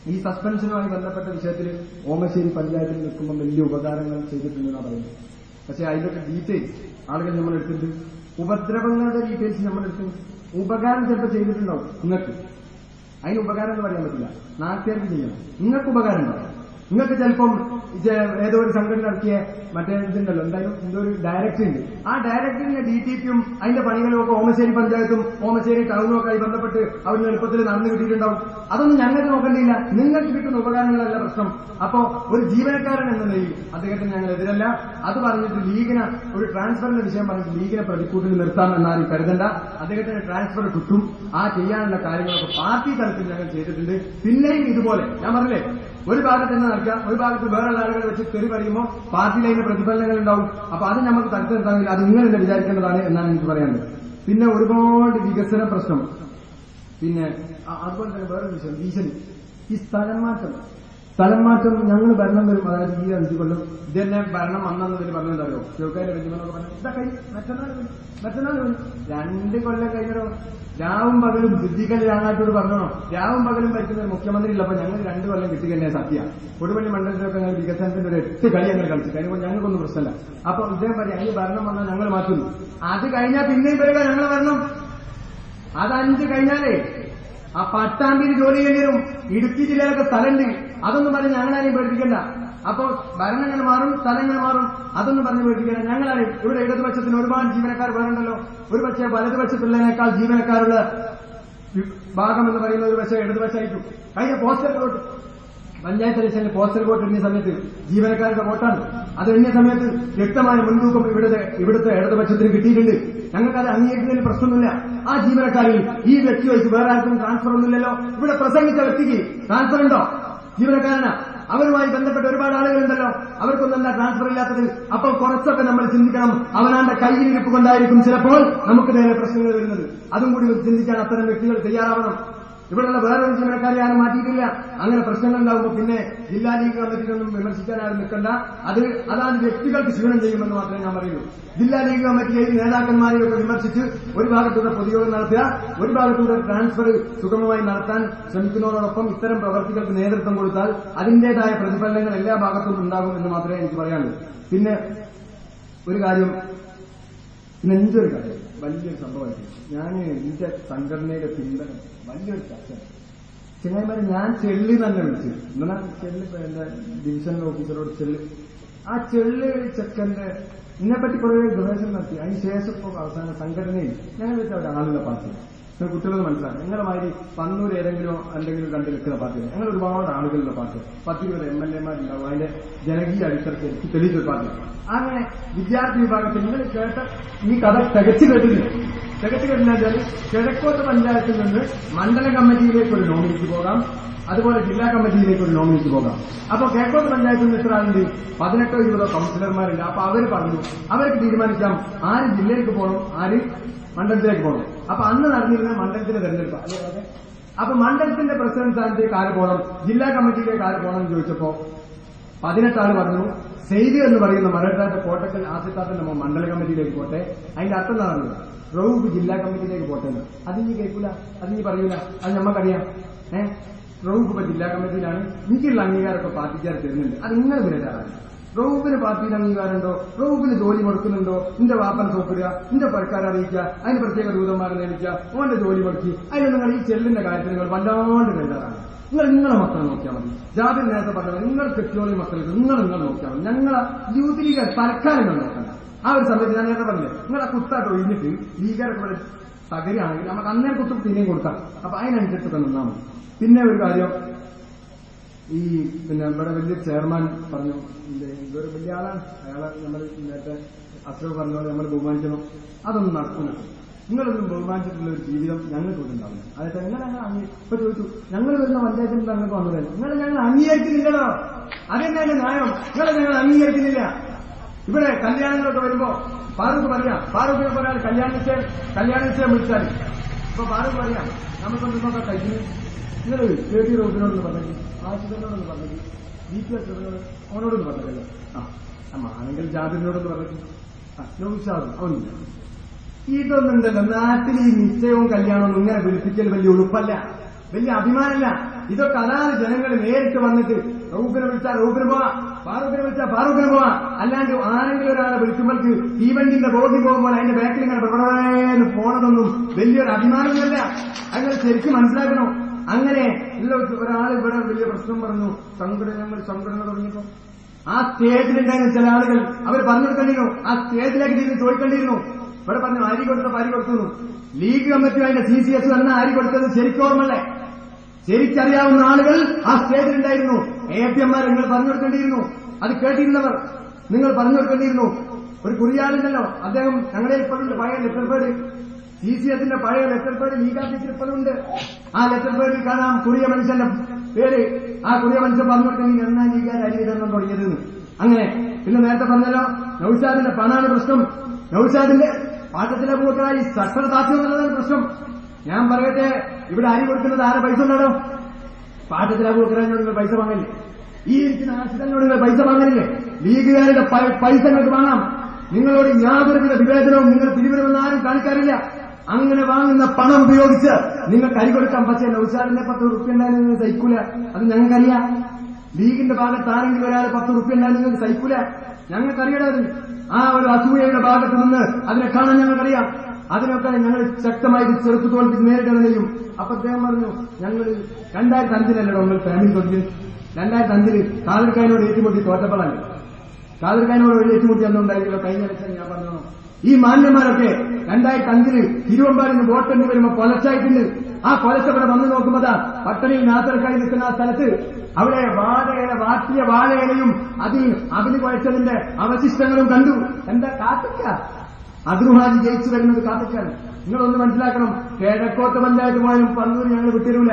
ഈ സസ്പെൻഷനുമായി ബന്ധപ്പെട്ട വിഷയത്തിൽ ഓമശ്ശേരി പഞ്ചായത്തിൽ നിൽക്കുമ്പോൾ വലിയ ഉപകാരങ്ങൾ ചെയ്തിട്ടുണ്ടെന്നാണ് പറയുന്നത്. പക്ഷെ അതിന്റെ ഡീറ്റെയിൽസ് ആളുകൾ നമ്മൾ എടുത്തിട്ട് ഉപദ്രവങ്ങളുടെ ഡീറ്റെയിൽസ് നമ്മൾ എടുത്തു ഉപകാരം ചിലപ്പോൾ ചെയ്തിട്ടുണ്ടാവും. നിങ്ങൾക്ക്. അതിന് ഉപകാരം എന്ന് പറയാൻ പറ്റില്ല. നാട്ടുകാർക്ക് ചെയ്യണം. നിങ്ങൾക്ക് ഉപകാരം ഉണ്ടാവും നിങ്ങൾക്ക് ചിലപ്പം ഏതോ ഒരു സംഘടന നടത്തിയ മറ്റേ ഇതുണ്ടല്ലോ എന്തായാലും എന്തോ ഒരു ഡയറക്ടർ ഉണ്ട്. ആ ഡയറക്ടറിന്റെ ഡി ടി പിയും അതിന്റെ പണികളും ഒക്കെ ഓമശ്ശേരി പഞ്ചായത്തും ഓമശ്ശേരി ടൗണും ഒക്കെ ആയി ബന്ധപ്പെട്ട് അവർ എളുപ്പത്തിൽ നടന്നു കിട്ടിയിട്ടുണ്ടാവും. അതൊന്നും ഞങ്ങൾക്ക് നോക്കേണ്ടിയില്ല. നിങ്ങൾക്ക് കിട്ടുന്ന ഉപകാരങ്ങളല്ല പ്രശ്നം. അപ്പോ ഒരു ജീവനക്കാരൻ എന്ന നിലയിൽ അദ്ദേഹത്തിന് ഞങ്ങൾ എതിരല്ല. അത് പറഞ്ഞിട്ട് ലീഗിന് ഒരു ട്രാൻസ്ഫറിന്റെ വിഷയം പറഞ്ഞിട്ട് ലീഗിനെ പ്രതിക്കൂട്ടിൽ നിർത്താം കരുതണ്ട. അദ്ദേഹത്തിന് ട്രാൻസ്ഫർ കിട്ടും. ആ ചെയ്യാനുള്ള കാര്യങ്ങളൊക്കെ പാർട്ടി തലത്തിൽ ഞങ്ങൾ ചെയ്തിട്ടുണ്ട്. പിന്നെയും ഇതുപോലെ. ഞാൻ പറഞ്ഞില്ലേ? ഒരു ഭാഗത്ത് തന്നെ നടക്കുക ഒരു ഭാഗത്ത് വേറെയുള്ള ആളുകൾ വെച്ച് തെറി പറയുമ്പോൾ പാർട്ടിയിൽ അതിന്റെ പ്രതിഫലനങ്ങൾ ഉണ്ടാവും. അപ്പൊ അത് നമുക്ക് തടുത്തു നിർത്താമെങ്കിൽ അത് നിങ്ങൾ തന്നെ വിചാരിക്കേണ്ടതാണ് എന്നാണ് എനിക്ക് പറയാനുള്ളത്. പിന്നെ ഒരുപാട് വികസന പ്രശ്നം. പിന്നെ അതുപോലെ തന്നെ വേറൊരു വിഷയം. ഭീഷണി. ഈ സ്ഥലം മാറ്റം. സ്ഥലം മാറ്റം ഞങ്ങൾ ഭരണം വരും. അതായത് ഈ അഞ്ചു കൊല്ലം ഇത് തന്നെ ഭരണം വന്നതിൽ പറഞ്ഞതല്ലോ ചെറുക്കാരുടെ വെഞ്ചുമെന്നൊക്കെ പറഞ്ഞു ഇതാ കൈ മറ്റന്നാൾ മറ്റന്നാൾ രണ്ട് കൊല്ലം കഴിഞ്ഞോ രാവും പകലും സിദ്ധിക്കൽ രാങ്ങാട്ടോട് പറഞ്ഞോ രാവും പകലും ഭരിക്കുന്ന മുഖ്യമന്ത്രി ഇല്ല അപ്പൊ ഞങ്ങൾ രണ്ട് കൊല്ലം കിട്ടുകന്നെ സത്യ. കൊടുപള്ളി മണ്ഡലത്തിലൊക്കെ ഞങ്ങൾ വികസനത്തിന്റെ ഒരു എട്ട് കളി ഞങ്ങൾ കളിച്ചു. കഴിയുമ്പോൾ ഞങ്ങൾക്കൊന്നും പ്രശ്നമല്ല. അപ്പൊ ഇദ്ദേഹം പറയാം ഈ ഭരണം വന്നാൽ ഞങ്ങൾ മാറ്റുന്നു അത് കഴിഞ്ഞാൽ പിന്നെയും വരിക ഞങ്ങൾ ഭരണം അത് അഞ്ച് കഴിഞ്ഞാലേ ആ പട്ടാമ്പിയിൽ ജോലി ചെയ്യേണ്ടി വരും. ഇടുക്കി ജില്ലയിലൊക്കെ സ്ഥലമുണ്ട്. അതൊന്നും പറഞ്ഞ് ഞങ്ങളാരെയും പേടിപ്പിക്കണ്ട. അപ്പൊ ഭരണങ്ങൾ മാറും? സ്ഥലങ്ങൾ മാറും? അതൊന്നും പറഞ്ഞ് പേടിപ്പിക്കണ്ട. ഞങ്ങളാരെയും ഇവിടെ ഇടതുപക്ഷത്തിന് ഒരുപാട് ജീവനക്കാർ വേറുണ്ടല്ലോ ഒരു പക്ഷേ വലതുപക്ഷത്തുള്ളതിനേക്കാൾ ജീവനക്കാരുള്ള ഭാഗം എന്ന് പറയുന്ന ഒരു പക്ഷേ ഇടതുപക്ഷമായിരിക്കും. കഴിഞ്ഞ പോസ്റ്റൽ വോട്ട് പഞ്ചായത്ത് ഇലക്ഷനിൽ പോസ്റ്റൽ വോട്ട് എണ്ണിയ സമയത്ത് ജീവനക്കാരുടെ വോട്ടാണ്. അത് എണ്ണിയ സമയത്ത് വ്യക്തമായ മുൻതൂക്കം ഇവിടുത്തെ ഇവിടുത്തെ ഇടതുപക്ഷത്തിന് കിട്ടിയിട്ടുണ്ട്. ഞങ്ങൾക്ക് അത് അംഗീകരിക്കുന്നതിൽ പ്രശ്നമൊന്നുമില്ല. ആ ജീവനക്കാരിൽ ഈ വ്യക്തി വഹിച്ച് വേറെ ആർക്കും ട്രാൻസ്ഫർ ഒന്നുമില്ലല്ലോ. ഇവിടെ പ്രസംഗിച്ച വ്യക്തിക്ക് ട്രാൻസ്ഫർ ഉണ്ടോ? ജീവനക്കാരനാ. അവരുമായി ബന്ധപ്പെട്ട ഒരുപാട് ആളുകളുണ്ടല്ലോ. അവർക്കൊന്നും എന്താ ട്രാൻസ്ഫർ ഇല്ലാത്തത്? അപ്പോൾ കുറച്ചൊക്കെ നമ്മൾ ചിന്തിക്കണം. അവനാന്റെ കയ്യിലിരിപ്പ് കൊണ്ടായിരിക്കും ചിലപ്പോൾ നമുക്ക് നേരെ പ്രശ്നങ്ങൾ വരുന്നത്. അതും കൂടി ചിന്തിക്കാൻ അത്തരം വ്യക്തികൾ തയ്യാറാവണം. ഇവിടെയുള്ള വേറൊരു ജീവനക്കാരെ ആരും മാറ്റിയിട്ടില്ല. അങ്ങനെ പ്രശ്നങ്ങൾ ഉണ്ടാകുമ്പോൾ പിന്നെ ജില്ലാ ലീഗ് കമ്മിറ്റിയിലൊന്നും വിമർശിക്കാൻ ആരും നിൽക്കണ്ട. അത് അതാണ് വ്യക്തികൾക്ക് ക്ഷീണം ചെയ്യുമെന്ന് മാത്രമേ ഞാൻ പറയൂ ജില്ലാ ലീഗ് കമ്മിറ്റിയെ നേതാക്കന്മാരെയൊക്കെ വിമർശിച്ച് ഒരു ഭാഗത്തൂടെ പൊതുയോഗം നടത്തുക ഒരു ഭാഗത്തൂടെ ട്രാൻസ്ഫർ സുഗമമായി നടത്താൻ ശ്രമിക്കുന്നതോടൊപ്പം ഇത്തരം പ്രവർത്തികൾക്ക് നേതൃത്വം കൊടുത്താൽ അതിന്റേതായ പ്രതിഫലനങ്ങൾ എല്ലാ ഭാഗത്തും ഉണ്ടാകും എന്ന് മാത്രമേ എനിക്ക് പറയാനുള്ളൂ. പിന്നെ ഒരു കാര്യം പിന്നെ എന്തൊരു കാര്യം? വലിയൊരു സംഭവമായിരുന്നു ഞാൻ എന്റെ സംഘടനയുടെ പിന്തുണ വലിയൊരു ചർച്ച ചെങ്ങന്മാരെ ഞാൻ ചെള്ളി തന്നെ വിളിച്ചു. എന്നാൽ ചെള്ളി എന്റെ ഡിവിഷണൽ ഓഫീസറോട് ചെള്ളി. ആ ചെള്ളി ചെക്കന്റെ ഇതിനെപ്പറ്റി കുറെ ഗവേഷണം നടത്തി. അതിന് ശേഷം ഇപ്പോൾ അവസാന സംഘടനയിൽ ഞാൻ വെച്ച ഒരാളുള്ള പാർട്ടി കുട്ടികളൊന്ന് മനസ്സിലാക്കാം നിങ്ങളുടെ മാതിരി പന്നൂർ ഏതെങ്കിലും എന്തെങ്കിലും കണ്ടു നിൽക്കുന്ന പാർട്ടി ഞങ്ങൾ ഒരുപാട് ആളുകളുടെ പാർട്ടി പത്തിരുപത് എം എൽ എമാരുണ്ടാവും അതിന്റെ ജനകീയ അടിത്തറക്ക് എനിക്ക് തെളിയിച്ചൊരു പാർട്ടി അങ്ങനെ വിദ്യാർത്ഥി വിഭാഗത്തിൽ നിങ്ങൾ കേട്ട ഈ കഥ തികച്ചു കേട്ടില്ല തികച്ചു കേട്ടില്ല കിഴക്കോട്ട് പഞ്ചായത്തിൽ നിന്ന് മണ്ഡല കമ്മിറ്റിയിലേക്ക് ഒരു നോമിനിക്ക് പോകാം. അതുപോലെ ജില്ലാ കമ്മിറ്റിയിലേക്ക് ഒരു നോമിനിക്ക് പോകാം. അപ്പൊ കിഴക്കോട്ട് പഞ്ചായത്തിൽ നിന്ന് എത്ര ആളുണ്ട്? പതിനെട്ടോ ഇരുപതോ കൌൺസിലർമാരുണ്ട് അപ്പൊ അവർ പറഞ്ഞു അവർക്ക് തീരുമാനിക്കാം. ആര് ജില്ലയിലേക്ക് പോകണം? ആര് മണ്ഡലത്തിലേക്ക് പോകുന്നത്. അപ്പൊ അന്ന് നടന്നിരുന്ന മണ്ഡലത്തിന്റെ തെരഞ്ഞെടുപ്പ്. അപ്പൊ മണ്ഡലത്തിന്റെ പ്രസിഡന്റ് സ്ഥാനത്തേക്ക് ആര് പോകണം? ജില്ലാ കമ്മിറ്റിയിലേക്ക് ആര് പോകണം എന്ന് ചോദിച്ചപ്പോ പതിനെട്ടാൾ പറഞ്ഞു സെയ്ത് എന്ന് പറയുന്ന മലയാളത്തെ കോട്ടക്കൽ ആസിത്താത്തിന്റെ മണ്ഡല കമ്മിറ്റിയിലേക്ക് പോട്ടെ. അതിന്റെ അർത്ഥം നടന്നത് റൌബ് ജില്ലാ കമ്മിറ്റിയിലേക്ക് പോട്ടെ എന്ന്. നീ കേൾക്കൂല. അത് നീ പറയൂല. അത് നമ്മക്കറിയാം ഏഹ് റൌബ് ഇപ്പൊ ജില്ലാ കമ്മിറ്റിയിലാണ്. എനിക്കുള്ള അംഗീകാരമൊക്കെ പാർട്ടിക്കാർ തരുന്നുണ്ട്. അത് ഇങ്ങനെ വിരലാണ് റൌബിന് പാർട്ടിയിൽ അംഗീകാരമുണ്ടോ? റൌബിന് ജോലി കൊടുക്കുന്നുണ്ടോ നിന്റെ വാപ്പൻ സോപ്പിടുക നിന്റെ പരക്കാരെ അറിയിക്കുക അതിന് പ്രത്യേക ദൂതന്മാരെ നിയമിക്കുക ഓന്റെ ജോലി കൊടുക്കി അതിന് നിങ്ങൾ ഈ ചെല്ലിന്റെ കാര്യത്തിൽ നിങ്ങൾ വല്ലാണ്ട് കരുതാറാണ് നിങ്ങൾ നിങ്ങളെ മക്കളെ നോക്കിയാൽ മതി. ജാതി നേരത്തെ പറഞ്ഞത് നിങ്ങൾ കെട്ടിയോളി മക്കൾക്ക് നിങ്ങൾ നിങ്ങൾ നോക്കിയാൽ മതി. ഞങ്ങളെ യൂത്ത് ലീഗർ നിങ്ങൾ നോക്കണ്ട. ആ ഒരു സമയത്ത് ഞാൻ നേരത്തെ പറഞ്ഞില്ലേ? നിങ്ങളെ കുത്താട്ട് ഒഴിഞ്ഞിട്ട് ലീഗരൊക്കെ തകരുകയാണെങ്കിൽ നമുക്ക് അന്നേരം കുത്തും പിന്നെയും കൊടുക്കാം. അപ്പൊ അതിനനുസരിച്ചൊക്കെ നിന്നാൽ മതി. പിന്നെ ഒരു കാര്യം ഈ പിന്നെ നമ്മുടെ വലിയ ചെയർമാൻ പറഞ്ഞു ഇത് ഇതൊരു വലിയ ആളാണ്. അയാളെ നമ്മൾ നേരത്തെ അസുഖം പറഞ്ഞോളെ നമ്മൾ ബഹുമാനിക്കണം അതൊന്നും നടക്കില്ല നിങ്ങളൊന്നും ബഹുമാനിച്ചിട്ടുള്ള ഒരു ജീവിതം ഞങ്ങൾക്ക് ഉണ്ടാവില്ല. അതായത് എങ്ങനെ ഞങ്ങൾ ഇപ്പൊ ചോദിച്ചു ഞങ്ങൾ വരുന്ന പഞ്ചായത്തിൽ ഞങ്ങൾക്ക് വന്നത്? നിങ്ങൾ ഞങ്ങൾ അംഗീകരിക്കുന്നില്ലല്ലോ. അതെന്നെ ന്യായം? നിങ്ങളെ ഞങ്ങൾ അംഗീകരിക്കുന്നില്ല. ഇവിടെ കല്യാണങ്ങളൊക്കെ വരുമ്പോ ഫാറൂഖ് പറയാം ഫാറൂഖിനെ പറയാൻ കല്യാണ നിശ്ചയം കല്യാണ നിശ്ചയം വിളിച്ചാൽ ഇപ്പൊ ഫാറൂഖ് പറയാം നമുക്കൊന്നും നോക്കാം കഴിഞ്ഞു നിങ്ങൾ കെ ടി റോബിനോടൊന്ന് പറഞ്ഞു ആശുപത്രിയോടൊന്ന് പറഞ്ഞു വീട്ടിലെത്തുന്നത് അവനോടൊന്ന് പറഞ്ഞല്ലോ ആ ആണെങ്കിൽ ജാതിനോടൊന്ന് പറഞ്ഞു ആ നൗഷാദ് അവനില്ല. ഇതൊന്നുണ്ടല്ലോ നാട്ടിൽ ഈ നിശ്ചയവും കല്യാണവും ഇങ്ങനെ വിളിപ്പിക്കൽ വലിയ ഉളുപ്പല്ല. വലിയ അഭിമാനമല്ല ഇതൊക്കെ അതാണ് ജനങ്ങൾ നേരിട്ട് വന്നിട്ട് റൗബിനെ വിളിച്ചാൽ റൗബിന് പോവാ ഫാറൂഖിനെ വിളിച്ചാൽ ഫാറൂഖിന് പോവാ. അല്ലാണ്ട് ആരെങ്കിലും ഒരാളെ വിളിക്കുമ്പോൾക്ക് തീവണ്ടിന്റെ ബോധി പോകുമ്പോൾ അതിന്റെ ബാക്കിൽ ഇങ്ങനെ പ്രകടനം പോണതൊന്നും വലിയൊരു അഭിമാനമൊന്നുമല്ല അങ്ങനെ ശരിക്കും മനസ്സിലാക്കണം അങ്ങനെ ഒരാൾ ഇവിടെ വലിയ പ്രശ്നം പറഞ്ഞു സംഘടനകൾ സംഘടന തുടങ്ങിയപ്പോ. ആ സ്റ്റേജിലുണ്ടായിരുന്ന ചില ആളുകൾ അവർ പറഞ്ഞു കൊടുക്കേണ്ടിയിരുന്നു. ആ സ്റ്റേജിലേക്ക് തിരിഞ്ഞ് ചോദിക്കേണ്ടിയിരുന്നു ഇവിടെ പറഞ്ഞു അരി കൊടുത്ത അരി കൊടുത്തു ലീഗ് കമ്മിറ്റി അതിന്റെ സി സി എസ് തന്നെ അരി കൊടുത്തത് ശരിക്കോർമ്മല്ലേ ശരിക്കറിയാവുന്ന ആളുകൾ ആ സ്റ്റേജിലുണ്ടായിരുന്നു. എ പി എംമാർ നിങ്ങൾ പറഞ്ഞെടുക്കേണ്ടിയിരുന്നു അത് കേട്ടിരുന്നവർ നിങ്ങൾ പറഞ്ഞെടുക്കേണ്ടിയിരുന്നു ഒരു കുറിയാളുണ്ടല്ലോ അദ്ദേഹം ഞങ്ങളെ ഇപ്പോഴുണ്ട് പഴയ ലെറ്റർ പേഡ് സി സി എസിന്റെ പഴയ ലെറ്റർ പേഡ് ലീഗ് ഓഫീസിൽ ഇപ്പോഴുണ്ട്. ആ ലെറ്റർ പേഡിൽ കാണാം കുറിയ മനുഷ്യന്റെ പേര്. ആ കുറിയ മനുഷ്യൻ പറഞ്ഞു കൊടുത്തെങ്കിൽ എന്നാ ലീഗാൻ അരിയിടണം തുടങ്ങിയതെന്ന് അങ്ങനെ പിന്നെ നേരത്തെ പറഞ്ഞല്ലോ നൌഷാദിന്റെ പണാണ് പ്രശ്നം. നൌഷാദിന്റെ പാട്ടത്തിലെ സട്ടർ താത്യം എന്നുള്ളതാണ് പ്രശ്നം. ഞാൻ പറയട്ടെ ഇവിടെ അരി കൊടുക്കുന്നത് ആരെ പൈസ ഉണ്ടോ പാട്ടത്തിലെ പൂക്കരാനോട് നിങ്ങൾ പൈസ വാങ്ങില്ലേ ഈ ഇരിക്കുന്ന ആശുപത്രിയോട് നിങ്ങൾ പൈസ വാങ്ങലില്ലേ? ലീഗുകാരുടെ പൈസ നിങ്ങൾക്ക് വാങ്ങാം. നിങ്ങളോട് യാതൊരുവിധ വിവേചനവും നിങ്ങൾ പിരിവിടുമെന്ന് ആരും കാണിക്കാറില്ല. അങ്ങനെ വാങ്ങുന്ന പണം ഉപയോഗിച്ച് നിങ്ങൾക്ക് അരി കൊടുക്കാം പക്ഷേ നൗഷാദിന്റെ പത്ത് റുപ്യ ഉണ്ടായാലും നിങ്ങൾ സഹിക്കൂല. അത് ഞങ്ങൾക്കറിയാം. ലീഗിന്റെ ഭാഗത്ത് ആരെങ്കിലും ഒരാൾ പത്ത് റുപ്യ ഉണ്ടായാലും നിങ്ങൾക്ക് സഹിക്കൂല. ഞങ്ങൾക്കറിയണത് ആ ഒരു അസൂയയുടെ ഭാഗത്ത് നിന്ന് അതിനെ കാണാൻ ഞങ്ങൾക്കറിയാം. അതിനൊക്കെ ഞങ്ങൾ ശക്തമായി ചെറുത്തു തോൽപ്പിച്ച് നേരിടണം അപ്പൊ അദ്ദേഹം പറഞ്ഞു ഞങ്ങൾ രണ്ടായിരത്തി അഞ്ചിലല്ലോ നമ്മൾ ഫാമിലി തുടങ്ങി രണ്ടായിരത്തി അഞ്ചിൽ കാതിർക്കാനോട് ഏറ്റുമുട്ടി തോറ്റപ്പോഴല്ലേ? കാതിർക്കാനോട് ഏറ്റുമുട്ടി അന്നുണ്ടായിരുന്നല്ലോ കഴിഞ്ഞ ലക്ഷം ഞാൻ പറഞ്ഞു ഈ മാന്യന്മാരൊക്കെ രണ്ടായിരത്തി അഞ്ചിൽ തിരുവമ്പാടിന് വോട്ടെണ്ണി വരുമ്പോ കൊലച്ചായിട്ടുണ്ട്. ആ കൊലച്ച ഇവിടെ വന്നു നോക്കുമ്പോതാ പട്ടണിയിൽ നാസർക്കായി നിൽക്കുന്ന ആ സ്ഥലത്ത് അവിടെ വാഴയില വാട്ടിയ വാഴയിലയും അതിൽ അതിന് കുഴച്ചതിന്റെ അവശിഷ്ടങ്ങളും കണ്ടു. എന്താ കാത്തിക്ക അതിനുഹാജി ജയിച്ചു വരുന്നത് കാത്തിക്കാണ് നിങ്ങളൊന്ന് മനസ്സിലാക്കണം. കിഴക്കോട്ട് പഞ്ചായത്ത് പോയാലും പന്നൂർ ഞങ്ങൾ വിട്ടിരൂല.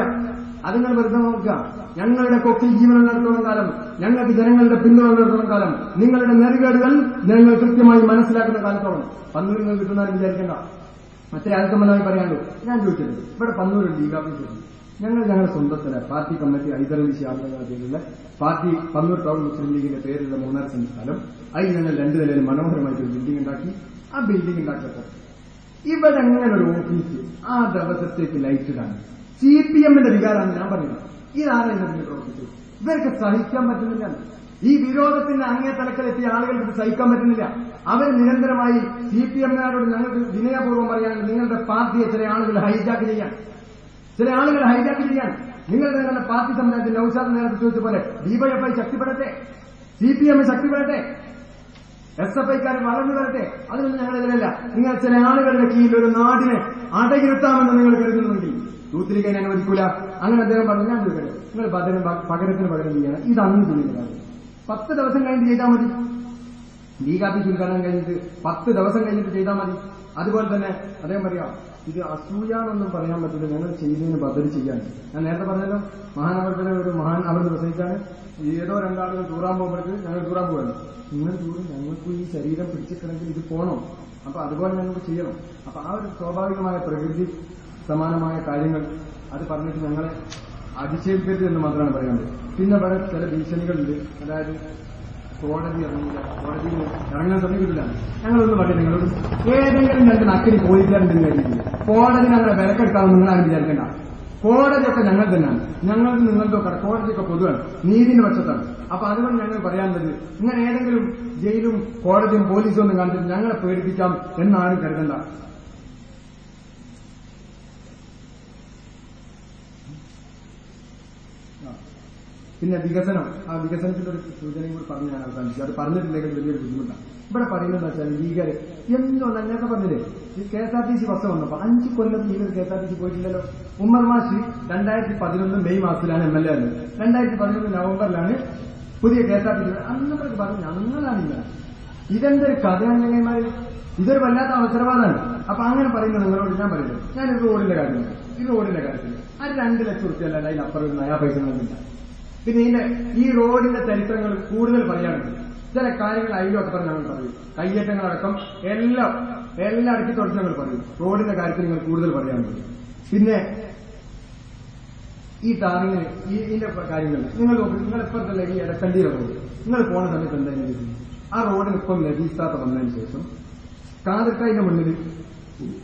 അത് നിങ്ങൾ വെറുതെ നോക്കുക. ഞങ്ങളുടെ കൊക്കിൽ ജീവനുള്ളിടത്തോളം കാലം ഞങ്ങൾക്ക് ജനങ്ങളുടെ പിന്തുണ നടത്തുന്ന കാലം നിങ്ങളുടെ നെറുകേടുകൾ ഞങ്ങൾ കൃത്യമായി മനസ്സിലാക്കുന്ന കാലത്തോളം. പന്നൂർ നിങ്ങൾ കിട്ടുന്നവരും വിചാരിക്കണ്ട. മറ്റേ ആൽക്കമ്മനായി പറയാണ്ടോ ഞാൻ ചോദിച്ചത്. ഇവിടെ പന്നൂർ ലീഗ് ഓഫീസുണ്ട് ഞങ്ങൾ ഞങ്ങളുടെ സ്വന്തത്തിലെ പാർട്ടി കമ്മിറ്റി ഹൈദരലി ശാസ്ത്രത്തിലുള്ള പാർട്ടി പന്നൂർ ടൗൺ മുസ്ലിം ലീഗിന്റെ പേരിലുള്ള മൂന്നാർ സെന്റ് സ്ഥലം. അതിൽ ഞങ്ങൾ രണ്ടു നിലയിൽ മനോഹരമായിട്ട് ഒരു ബിൽഡിംഗ് ഉണ്ടാക്കി. ആ ബിൽഡിംഗ് ഉണ്ടാക്കിയപ്പോൾ ഇവിടെ അങ്ങനെ ഒരു ഓഫീസ് ആ ദിവസത്തേക്ക് ലൈറ്റ് ഇടാൻ സി പി എമ്മിന്റെ വികാരമാണ് ഞാൻ പറഞ്ഞത് ഇതാരാണ് ഇതിന്റെ പ്രവർത്തിച്ചത്. ഇവർക്ക് സഹിക്കാൻ പറ്റുന്നില്ല. ഈ വിരോധത്തിന്റെ അങ്ങേ തലക്കലെത്തിയ ആളുകൾക്ക് സഹിക്കാൻ പറ്റുന്നില്ല. അവർ നിരന്തരമായി സി പി എമ്മിനാരോട് ഞങ്ങൾക്ക് വിനയപൂർവം പറയാൻ നിങ്ങളുടെ പാർട്ടിയെ ചില ആളുകൾ ഹൈജാക്ക് ചെയ്യാൻ ചില ആളുകൾ ഹൈജാക്ക് ചെയ്യാൻ നിങ്ങളുടെ നിങ്ങളുടെ പാർട്ടി സമുദായത്തിൽ നൌഷാദ് നേരത്തെ ചോദിച്ച പോലെ ഡിവൈഎഫ്ഐ ശക്തിപ്പെടട്ടെ സി പി എം ശക്തിപ്പെടട്ടെ എസ് എഫ് ഐക്കാർ വളർന്നു വരട്ടെ അതിനൊന്നും ഞങ്ങളെതിരല്ല നിങ്ങൾ ചില ആളുകളുടെ കീഴിൽ ഒരു നാടിനെ അടയിരുത്താമെന്ന് നിങ്ങൾ കരുതുന്നുണ്ടെങ്കിൽ യൂത്ത് ലീഗ് അതിനെ അനുവദിക്കൂല. അങ്ങനെ അദ്ദേഹം പറഞ്ഞു ഞാൻ വിളിക്കട്ടെ നിങ്ങൾ പകരം പകരത്തിന് പകരം ചെയ്യണം ഇത് അന്ന് ചെയ്യുന്നില്ല പത്ത് ദിവസം കഴിഞ്ഞ് ചെയ്താൽ മതി. ലീഗ് ഉദ്ഘാടനം കഴിഞ്ഞിട്ട് പത്ത് ദിവസം കഴിഞ്ഞിട്ട് ചെയ്താൽ മതി. അതുപോലെ തന്നെ അദ്ദേഹം പറയാം ഇത് അസൂയാണെന്നും പറയാൻ പറ്റില്ല. ഞങ്ങൾ ചെയ്തതിന് ബദൽ ചെയ്യാൻ. ഞാൻ നേരത്തെ പറഞ്ഞല്ലോ മഹാനവർത്തന ഒരു മഹാൻ അവർ പ്രസംഗിച്ചാണ് ഏതോ രണ്ടാളുകൾ ടൂറാൻ പോകുമ്പോഴേക്ക് ഞങ്ങൾ ടൂറാൻ പോകണം നിങ്ങൾ ദൂരം ഞങ്ങൾക്ക് ഈ ശരീരം പിടിച്ചിട്ടുണ്ടെങ്കിൽ ഇത് പോകണം. അപ്പൊ അതുപോലെ ഞങ്ങൾക്ക് ചെയ്യണം. അപ്പൊ ആ ഒരു സ്വാഭാവികമായ പ്രകൃതി സമാനമായ കാര്യങ്ങൾ അത് പറഞ്ഞിട്ട് ഞങ്ങളെ അതിശയിപ്പിക്കരുത് എന്ന് മാത്രമാണ് പറയുന്നത്. പിന്നെ വേറെ ചില ഭീഷണികളുണ്ട്. അതായത് കോടതി ഇറങ്ങില്ല കോടതിയിൽ ഇറങ്ങാൻ സമയത്തില്ല ഞങ്ങളൊന്നും പറയും നിങ്ങളോട് ഏതെങ്കിലും രണ്ട് നക്കിന് പോലീസുകാരുണ്ടെന്ന് കരുതിയില്ല കോടതി ഞങ്ങളെ വിലക്കെടുക്കാമെന്ന് നിങ്ങളാരും വിചാരിക്കേണ്ട. കോടതിയൊക്കെ ഞങ്ങൾ തന്നെയാണ്. ഞങ്ങൾക്ക് നിങ്ങളുടെ ഒക്കെ കോടതിയൊക്കെ പൊതുവാണ്. നീതിന്റെ പക്ഷത്താണ് അപ്പൊ അതുകൊണ്ട് ഞങ്ങൾ പറയാനുള്ളത് ഇങ്ങനെ ഏതെങ്കിലും ജയിലും കോടതിയും പോലീസും ഒന്നും കണ്ടിട്ട് ഞങ്ങളെ പേടിപ്പിക്കാം എന്നാരും കരുതണ്ട. പിന്നെ വികസനം. ആ വികസനത്തിന്റെ ഒരു സൂചനയും കൂടി പറഞ്ഞ് ഞാൻ അവസാനിച്ചു അത് പറഞ്ഞിട്ടില്ലെങ്കിൽ വലിയൊരു ബുദ്ധിമുട്ടാണ്. ഇവിടെ പറയുന്നത് വെച്ചാൽ ലീഗര് എന്തുകൊണ്ട് എന്നൊക്കെ പറഞ്ഞില്ലേ? ഈ K S R T C bus വന്നപ്പോ അഞ്ച് കൊല്ലം ലീഗർ K S R T C പോയിട്ടില്ലല്ലോ. Ummer മാഷി രണ്ടായിരത്തി പതിനൊന്ന് മെയ് മാസത്തിലാണ് എം എൽ എ ആയത്. രണ്ടായിരത്തി പതിനൊന്ന് നവംബറിലാണ് പുതിയ K S R T C അന്നൊക്കെ പറഞ്ഞു ഞങ്ങളാണില്ല ഇതെന്തൊരു കഥയാണ് ചങ്ങന്മാര് ഇതൊരു വല്ലാത്ത അവസരവാദമാണ്. അപ്പൊ അങ്ങനെ പറയുന്നത് നിങ്ങളോട് ഞാൻ പറയുന്നത് ഈ റോഡിന്റെ കാര്യമില്ല ഈ റോഡിന്റെ കാര്യത്തിൽ ആ രണ്ട് ലക്ഷം റുപ്യ അല്ല അതിലപ്പുറം ഒരു നയാ പൈസ ഒന്നുമില്ല പിന്നെ ഇതിന്റെ ഈ റോഡിന്റെ ചരിത്രങ്ങൾ കൂടുതൽ പറയാനുണ്ട്. ചില കാര്യങ്ങൾ അതിലൊക്കെ പറഞ്ഞ് ഞങ്ങൾ പറയും. കയ്യേറ്റങ്ങളടക്കം എല്ലാം എല്ലാം അടുക്കി തുടച്ച് ഞങ്ങൾ പറയും. റോഡിന്റെ കാര്യത്തിൽ നിങ്ങൾ കൂടുതൽ പറയാനുണ്ട്. പിന്നെ ഈ ടാറിങ്ങിന് ഈ ഇതിന്റെ കാര്യങ്ങൾ. നിങ്ങൾ നിങ്ങൾ ഇപ്പുറത്തല്ല ഈ ഇടക്കണ്ടിയിലെ റോഡ്. നിങ്ങൾ പോണ സമയത്ത് എന്തായാലും ആ റോഡിന് ഇപ്പം ലഭീസാത്ത വന്നതിന് ശേഷം കാതക്കായിന്റെ മുന്നിൽ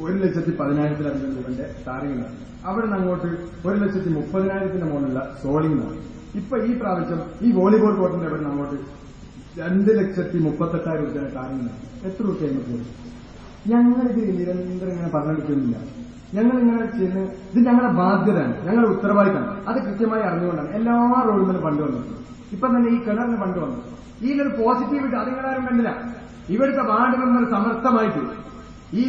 ഒരു ലക്ഷത്തി പതിനായിരത്തിലധികം രൂപന്റെ ടാറിങ്ങാണ് അവിടെ നിന്ന് അങ്ങോട്ട് ഒരു ലക്ഷത്തി മുപ്പതിനായിരത്തിന്റെ മുകളിലുള്ള സോളിംഗാണ് ഇപ്പൊ ഈ പ്രാവശ്യം ഈ വോളിബോൾ കോർട്ടിന്റെ അവിടെ നിന്ന് അങ്ങോട്ട് രണ്ട് ലക്ഷത്തി മുപ്പത്തെട്ടായിരം രൂപ ടാറിങ്ങാണ് എത്ര രൂപ ഞങ്ങൾ ഞങ്ങളിത് നിരന്തരം ഇങ്ങനെ പറഞ്ഞെടുക്കുന്നില്ല ഞങ്ങൾ ഇങ്ങനെ ചെയ്യുന്ന ഇത് ഞങ്ങളുടെ ബാധ്യതയാണ്. ഞങ്ങളുടെ ഉത്തരവാദിത്തമാണ്. അത് കൃത്യമായി അറിഞ്ഞുകൊണ്ടാണ്. എല്ലാ റോഡിലും പണ്ട് വന്നത് ഇപ്പൊ തന്നെ ഈ കിണറിന് പണ്ട് വന്നു. ഇതിലൊരു പോസിറ്റീവിറ്റി അത് നിങ്ങളാരും കണ്ടില്ല. ഇവിടുത്തെ വാർഡ് മെമ്പർ സമർത്ഥമായിട്ട് ഈ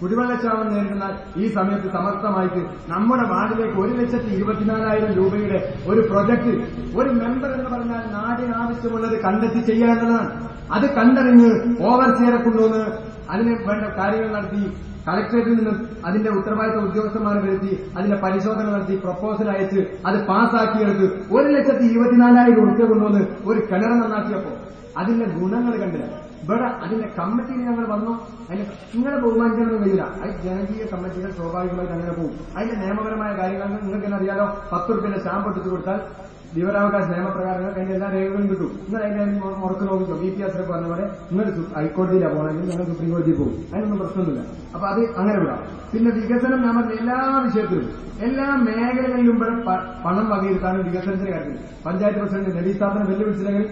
കുടിവെള്ളക്ഷാമം നേരിടുന്ന ഈ സമയത്ത് സമർത്ഥമായിട്ട് നമ്മുടെ വാർഡിലേക്ക് ഒരു ലക്ഷത്തി ഇരുപത്തിനാലായിരം രൂപയുടെ ഒരു പ്രൊജക്ട് ഒരു മെമ്പർ എന്ന് പറഞ്ഞാൽ നാടിന് ആവശ്യമുള്ളത് കണ്ടെത്തി ചെയ്യാനുള്ളതാണ് അത് കണ്ടറിഞ്ഞ് ഓവർസിയറെ കൊണ്ടുവന്ന് അതിന് വേണ്ട കാര്യങ്ങൾ നടത്തി കളക്ടറേറ്റിൽ നിന്ന് അതിന്റെ ഉത്തരവാദിത്ത ഉദ്യോഗസ്ഥന്മാരെ വരുത്തി അതിന്റെ പരിശോധന നടത്തി പ്രപ്പോസൽ അയച്ച് അത് പാസ്സാക്കിയെടുത്ത് ഒരു ലക്ഷത്തി ഇരുപത്തിനാലായിരം ഉറുപ്പ്യ കൊണ്ടുവന്ന് ഒരു കിണർ നന്നാക്കിയപ്പോ അതിന്റെ ഗുണങ്ങൾ കണ്ടില്ല. ഇവിടെ അതിന്റെ കമ്മിറ്റിയിൽ ഞങ്ങൾ വന്നു? അതിന് നിങ്ങളെ ബഹുമാനിക്കാനൊന്നും കഴിയില്ല. അത് ജനകീയ കമ്മിറ്റികൾ സ്വാഭാവികമായിട്ട് അങ്ങനെ പോകും അതിന്റെ നിയമപരമായ കാര്യങ്ങൾ നിങ്ങൾക്ക് തന്നെ അറിയാലോ. പത്ത് റുപ്യന്റെ സ്റ്റാമ്പ് എടുത്തു കൊടുത്താൽ വിവരാവകാശ നിയമപ്രകാരങ്ങൾ അതിന്റെ എല്ലാ രേഖകളും കിട്ടും. നിങ്ങൾ അതിന്റെ മുറക്ക് നോക്കിക്കോ. ബി പി എസ് പറഞ്ഞ പോലെ നിങ്ങൾ ഹൈക്കോടതിയിലാണ് പോകണമെങ്കിൽ ഞങ്ങൾ സുപ്രീം കോടതിയിൽ പോകും. അതിനൊന്നും പ്രശ്നമൊന്നുമില്ല. അപ്പൊ അത് അങ്ങനെ വിടാം. പിന്നെ വികസനം നമ്മുടെ എല്ലാ വിഷയത്തിലും എല്ലാ മേഖലകളിലും ഇവിടെ പണം വകയിരുത്താനും വികസനത്തിന്റെ കാര്യത്തിൽ. പഞ്ചായത്ത് പ്രസിഡന്റ് നബീസ്ഥാപനം വെല്ലുവിളിച്ചില്ലെങ്കിൽ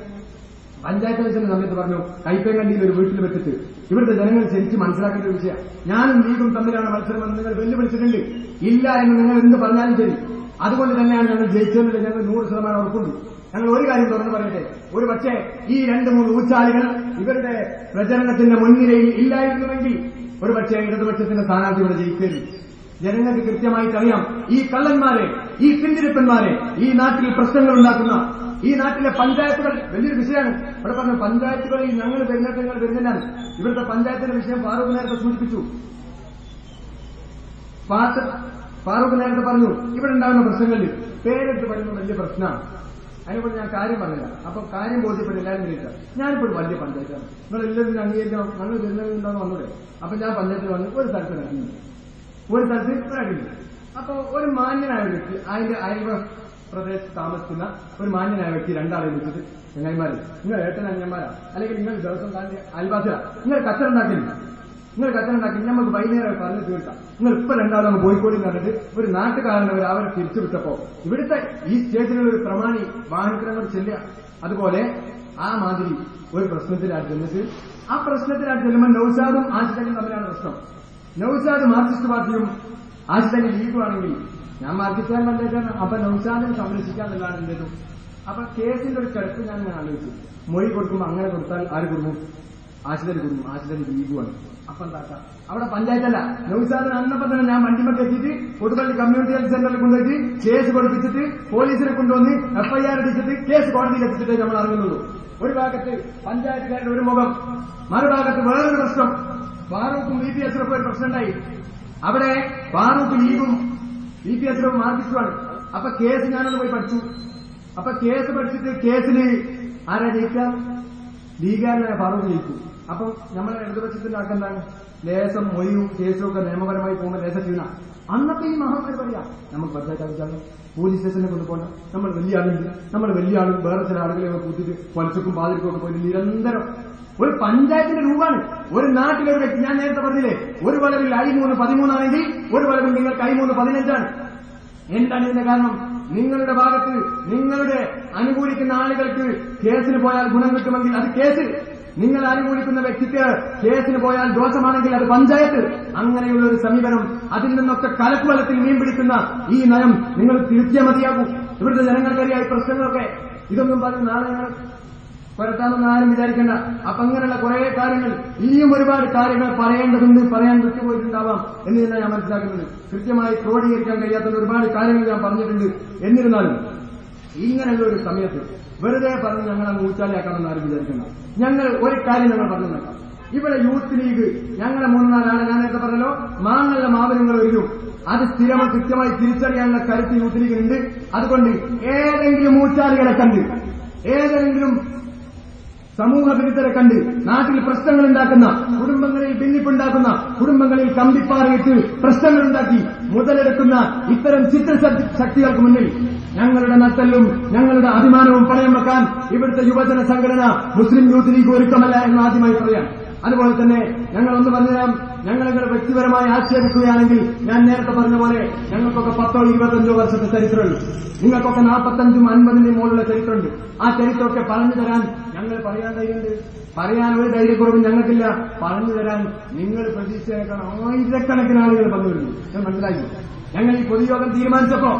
പഞ്ചായത്ത് ഇലക്ഷന്റെ സമയത്ത് പറഞ്ഞു കൈപ്പേങ്കണ്ടിയിൽ ഒരു വീട്ടിൽ വെച്ചിട്ട്. ഇവിടുത്തെ ജനങ്ങൾ ശരിക്കും മനസ്സിലാക്കേണ്ട ഒരു വിഷയം. ഞാനും ലീഗും തമ്മിലാണ് മത്സരമെന്ന് നിങ്ങൾ വെല്ലുവിളിച്ചിട്ടുണ്ട്. ഇല്ല എന്ന് നിങ്ങൾ എന്ത് പറഞ്ഞാലും ശരി. അതുകൊണ്ട് തന്നെയാണ് ഞങ്ങൾ ജയിച്ചതെന്നില്ല ഞങ്ങൾ നൂറ് ശതമാനം ഉറപ്പുണ്ട്. ഞങ്ങൾ ഒരു കാര്യം തുറന്നു പറയട്ടെ. ഒരു പക്ഷേ ഈ രണ്ട് മൂന്ന് ഊച്ചാലികൾ ഇവരുടെ പ്രചരണത്തിന്റെ മുൻനിരയിൽ ഇല്ലായിരുന്നുവെങ്കിൽ ഒരു പക്ഷേ ഇടതുപക്ഷത്തിന്റെ സ്ഥാനാർത്ഥി ഇവിടെ ജയിക്കരുത് ജനങ്ങൾക്ക് കൃത്യമായിട്ടറിയാം ഈ കള്ളന്മാരെ ഈ പിന്തിരിപ്പന്മാരെ ഈ നാട്ടിൽ പ്രശ്നങ്ങൾ ഉണ്ടാക്കുന്ന ഈ നാട്ടിലെ പഞ്ചായത്തുകൾ വലിയൊരു വിഷയമാണ്. ഇവിടെ പറഞ്ഞു പഞ്ചായത്തുകളിൽ ഞങ്ങൾ വരുന്നത് ഞങ്ങൾ വരുന്നില്ല ഇവിടുത്തെ പഞ്ചായത്തിന്റെ വിഷയം ഫാറൂഖ് നേരത്തെ സൂചിപ്പിച്ചു. ഫാറൂഖ് നേരത്തെ പറഞ്ഞു ഇവിടെ ഉണ്ടാകുന്ന പ്രശ്നങ്ങളിൽ പേരെടുത്ത് പറയുന്നത് വലിയ പ്രശ്നമാണ്. അതിനെക്കുറിച്ച് ഞാൻ കാര്യം പറഞ്ഞില്ല. അപ്പൊ കാര്യം ബോധ്യപ്പെട്ട് എല്ലാവരും വിളിച്ച ഞാനിപ്പോൾ ഒരു വലിയ പഞ്ചായത്താണ്. നിങ്ങൾ എല്ലാവരും അംഗീകരിക്കണം ഞങ്ങൾ വരുന്നതുണ്ടാകുന്ന വന്നൂടെ? അപ്പൊ ഞാൻ പഞ്ചായത്തിൽ വന്നു ഒരു സ്ഥലത്ത് നടക്കുന്നു ഒരു സ്ഥലത്ത് അടിയില്ല അപ്പൊ ഒരു മാന്യനായ വ്യക്തി അതിന്റെ അയൽവ പ്രദേശത്ത് താമസിക്കുന്ന ഒരു മാന്യനായ വ്യക്തി രണ്ടാളെ വിളിച്ചിട്ട് ചങ്ങായിമാരെ. നിങ്ങൾ ഏട്ടൻ അന്യന്മാരാ? അല്ലെങ്കിൽ നിങ്ങൾ ദിവസം താന്റെ അയൽവാസിയാ നിങ്ങൾ കച്ചറുണ്ടാക്കില്ല നിങ്ങൾ കച്ചറുണ്ടാക്കി നമുക്ക് വൈകുന്നേരം പറഞ്ഞു തീർക്കാം. നിങ്ങൾ ഇപ്പൊ രണ്ടാളും അങ്ങ് പോയിക്കോടി പറഞ്ഞിട്ട് ഒരു നാട്ടുകാരനവർ അവരെ തിരിച്ചു വിട്ടപ്പോ ഇവിടുത്തെ ഈ സ്റ്റേറ്റിലുള്ള ഒരു പ്രമാണി വാഹനത്തിനങ്ങൾ ചെല്ലുക. അതുപോലെ ആ മാതിരി ഒരു പ്രശ്നത്തിലാണ് ചെന്നിട്ട് ആ പ്രശ്നത്തിലാണ് ചെല്ലുമ്പോൾ നൌസാദും ആശിതനും തമ്മിലാണ് പ്രശ്നം. നൌസാദ് മാർക്സിസ്റ്റ് പാർട്ടിയും ആശിതനി ലീഗും ഞാൻ മാർക്സിസ്റ്റുകാരൻ വന്നേക്കാണ് അപ്പൊ നൌസാദിനെ സംരക്ഷിക്കാൻ എന്നുള്ളതാണ് എന്റേതും അപ്പൊ കേസിന്റെ ഒരു കിടപ്പ് ഞാൻ ഞാൻ ആലോചിച്ചു. മൊഴി കൊടുക്കുമ്പോൾ അങ്ങനെ കൊടുത്താൽ ആര് കുടുങ്ങും? ആശുപത്രി കുടുങ്ങും. ആശുപത്രി ദീപുവാണ് അപ്പൊ എന്താക്കാം? അവിടെ പഞ്ചായത്തല്ല നൗസാദിന് അന്നപ്പം തന്നെ ഞാൻ വണ്ടിമൊക്കെ എത്തിയിട്ട് കൊടുപ്പള്ളി കമ്മ്യൂണിറ്റി ഹെൽത്ത് സെന്ററിൽ കൊണ്ടുപോയി കേസ് കൊടുപ്പിച്ചിട്ട് പോലീസിനെ കൊണ്ടുവന്ന് എഫ്ഐആർ അടിച്ചിട്ട് കേസ് കോടതിയിൽ എത്തിച്ചിട്ടേ നമ്മൾ അറിയുന്നുള്ളൂ. ഒരു ഭാഗത്ത് പഞ്ചായത്തുകാരുടെ ഒരു മുഖം മറുഭാഗത്ത് വേറൊരു പ്രശ്നം. ഫാറൂഖും ബി പി എസിനൊക്കെ ഒരു പ്രശ്നമുണ്ടായി അവിടെ ഫാറൂഖ് ലീഗും ബി പി എസിനും മാർക്കിസ്റ്റുമാണ് അപ്പൊ കേസ് ഞാനൊന്ന് പോയി പഠിച്ചു. അപ്പൊ കേസ് പഠിച്ചിട്ട് കേസിൽ ആരാ ജയിക്കുക ലീഗുകാരനെ ഫാറൂഖ് ജയിക്കും. അപ്പൊ നമ്മളെ ഇടതുപക്ഷത്തിന്റെ ആക്കെന്താണ് ലേസം മൊഴിയും കേസും ഒക്കെ നിയമപരമായി പോകുമ്പോൾ ലേസം ചെയ്യുന്ന അന്നത്തെ ഈ മഹാമാരി പറയാ നമുക്ക് പഞ്ചായത്ത് അടിച്ചാലും പോലീസ് സ്റ്റേഷനെ കൊണ്ടുപോകണം നമ്മൾ വലിയ ആളുണ്ട്. നമ്മൾ വലിയ ആളും വേറെ ചില ആളുകളെ കൂട്ടിയിട്ട് കൂട്ടിട്ട് പൊലിച്ചക്കും പാതിരിക്കും ഒക്കെ പോയി നിരന്തരം ഒരു പഞ്ചായത്തിന്റെ രൂപമാണ് ഒരു നാട്ടിലെ ഒരു വ്യക്തി ഞാൻ നേരത്തെ പറഞ്ഞില്ലേ ഒരു വളവിൽ അയിമൂന്ന് പതിമൂന്നാണെങ്കിൽ ഒരു വളവിൽ നിങ്ങൾക്ക് അയിമൂന്ന് പതിനഞ്ചാണ്. എന്താണ് ഇതിന്റെ കാരണം? നിങ്ങളുടെ ഭാഗത്ത് നിങ്ങളുടെ അനുകൂലിക്കുന്ന ആളുകൾക്ക് കേസിന് പോയാൽ ഗുണം കിട്ടുമെങ്കിൽ അത് കേസ്. നിങ്ങൾ അനുകൂലിക്കുന്ന വ്യക്തിക്ക് കേസിന് പോയാൽ ദോഷമാണെങ്കിൽ അത് പഞ്ചായത്ത്. അങ്ങനെയുള്ള ഒരു സമീപനം അതിൽ നിന്നൊക്കെ കലക്കുവലത്തിൽ മീൻ പിടിക്കുന്ന ഈ നയം നിങ്ങൾ തിരുത്തിയാൽ മതിയാകും. ഇവിടുത്തെ ജനങ്ങൾക്കറിയാം പ്രശ്നങ്ങളൊക്കെ. ഇതൊന്നും പറഞ്ഞ് നാളെ ഞങ്ങൾ പുരട്ടാമെന്ന് ആരും വിചാരിക്കേണ്ട. അപ്പൊ അങ്ങനെയുള്ള കുറെ കാര്യങ്ങൾ ഇനിയും ഒരുപാട് കാര്യങ്ങൾ പറയേണ്ടതുണ്ട് പറയാൻ വിട്ടുപോയിട്ടുണ്ടാവാം എന്ന് തന്നെ ഞാൻ മനസ്സിലാക്കുന്നത്. കൃത്യമായി ക്രോഡീകരിക്കാൻ കഴിയാത്ത ഒരുപാട് കാര്യങ്ങൾ ഞാൻ പറഞ്ഞിട്ടുണ്ട്. എന്നിരുന്നാലും ഇങ്ങനെയുള്ള ഒരു സമയത്ത് വെറുതെ പറഞ്ഞ് ഞങ്ങളെ മൂച്ചാലിയാക്കാമെന്ന് ആരും വിചാരിക്കണ്ട. ഞങ്ങൾ ഒരു കാര്യം ഞങ്ങൾ പറഞ്ഞു ഇവിടെ യൂത്ത് ലീഗ് ഞങ്ങളെ മൂന്നാലാണ് ഞാൻ നേരത്തെ പറഞ്ഞല്ലോ മാങ്ങല്ല മാവനങ്ങൾ വരും അത് സ്ഥിരമായി കൃത്യമായി തിരിച്ചറിയാനുള്ള കരുത്ത് യൂത്ത് ലീഗിനുണ്ട് അതുകൊണ്ട് ഏതെങ്കിലും ഊച്ചാലികളെ കണ്ട് ഏതെങ്കിലും സമൂഹ വിരുദ്ധരെ കണ്ട് നാട്ടിൽ പ്രശ്നങ്ങൾ ഉണ്ടാക്കുന്ന കുടുംബങ്ങളിൽ ഭിന്നിപ്പുണ്ടാക്കുന്ന കുടുംബങ്ങളിൽ കമ്പിപ്പാറയിട്ട് പ്രശ്നങ്ങൾ ഉണ്ടാക്കി മുതലെടുക്കുന്ന ഇത്തരം ചിത്രശക്തികൾക്ക് മുന്നിൽ ഞങ്ങളുടെ നട്ടലും ഞങ്ങളുടെ അഭിമാനവും പണയം വെക്കാൻ ഇവിടുത്തെ യുവജന സംഘടന മുസ്ലിം യൂത്ത് ലീഗ് ഒരുക്കമല്ല എന്ന് ആദ്യമായി പറയാം. അതുപോലെ തന്നെ ഞങ്ങൾ ഒന്ന് പറഞ്ഞുതരാം ഞങ്ങളിങ്ങനെ വ്യക്തിപരമായി ആക്ഷേപിക്കുകയാണെങ്കിൽ ഞാൻ നേരത്തെ പറഞ്ഞ പോലെ ഞങ്ങൾക്കൊക്കെ പത്തോ ഇരുപത്തഞ്ചോ വർഷത്തെ ചരിത്രമുണ്ട്. നിങ്ങൾക്കൊക്കെ നാൽപ്പത്തഞ്ചും അൻപതിന്റെയും മുകളിലുള്ള ചരിത്രമുണ്ട്. ആ ചരിത്രമൊക്കെ പറഞ്ഞു തരാൻ ഞങ്ങൾ പറയാൻ ധൈര്യമുണ്ട് പറയാൻ ഒരു ധൈര്യക്കുറവും ഞങ്ങൾക്കില്ല. പറഞ്ഞു തരാൻ നിങ്ങൾ പ്രതീക്ഷിച്ചേക്കാൻ ആയിരക്കണക്കിന് ആളുകൾ വന്നു വരുന്നു ഞാൻ മനസ്സിലാക്കി. ഞങ്ങൾ ഈ പൊതുയോഗം തീരുമാനിച്ചപ്പോ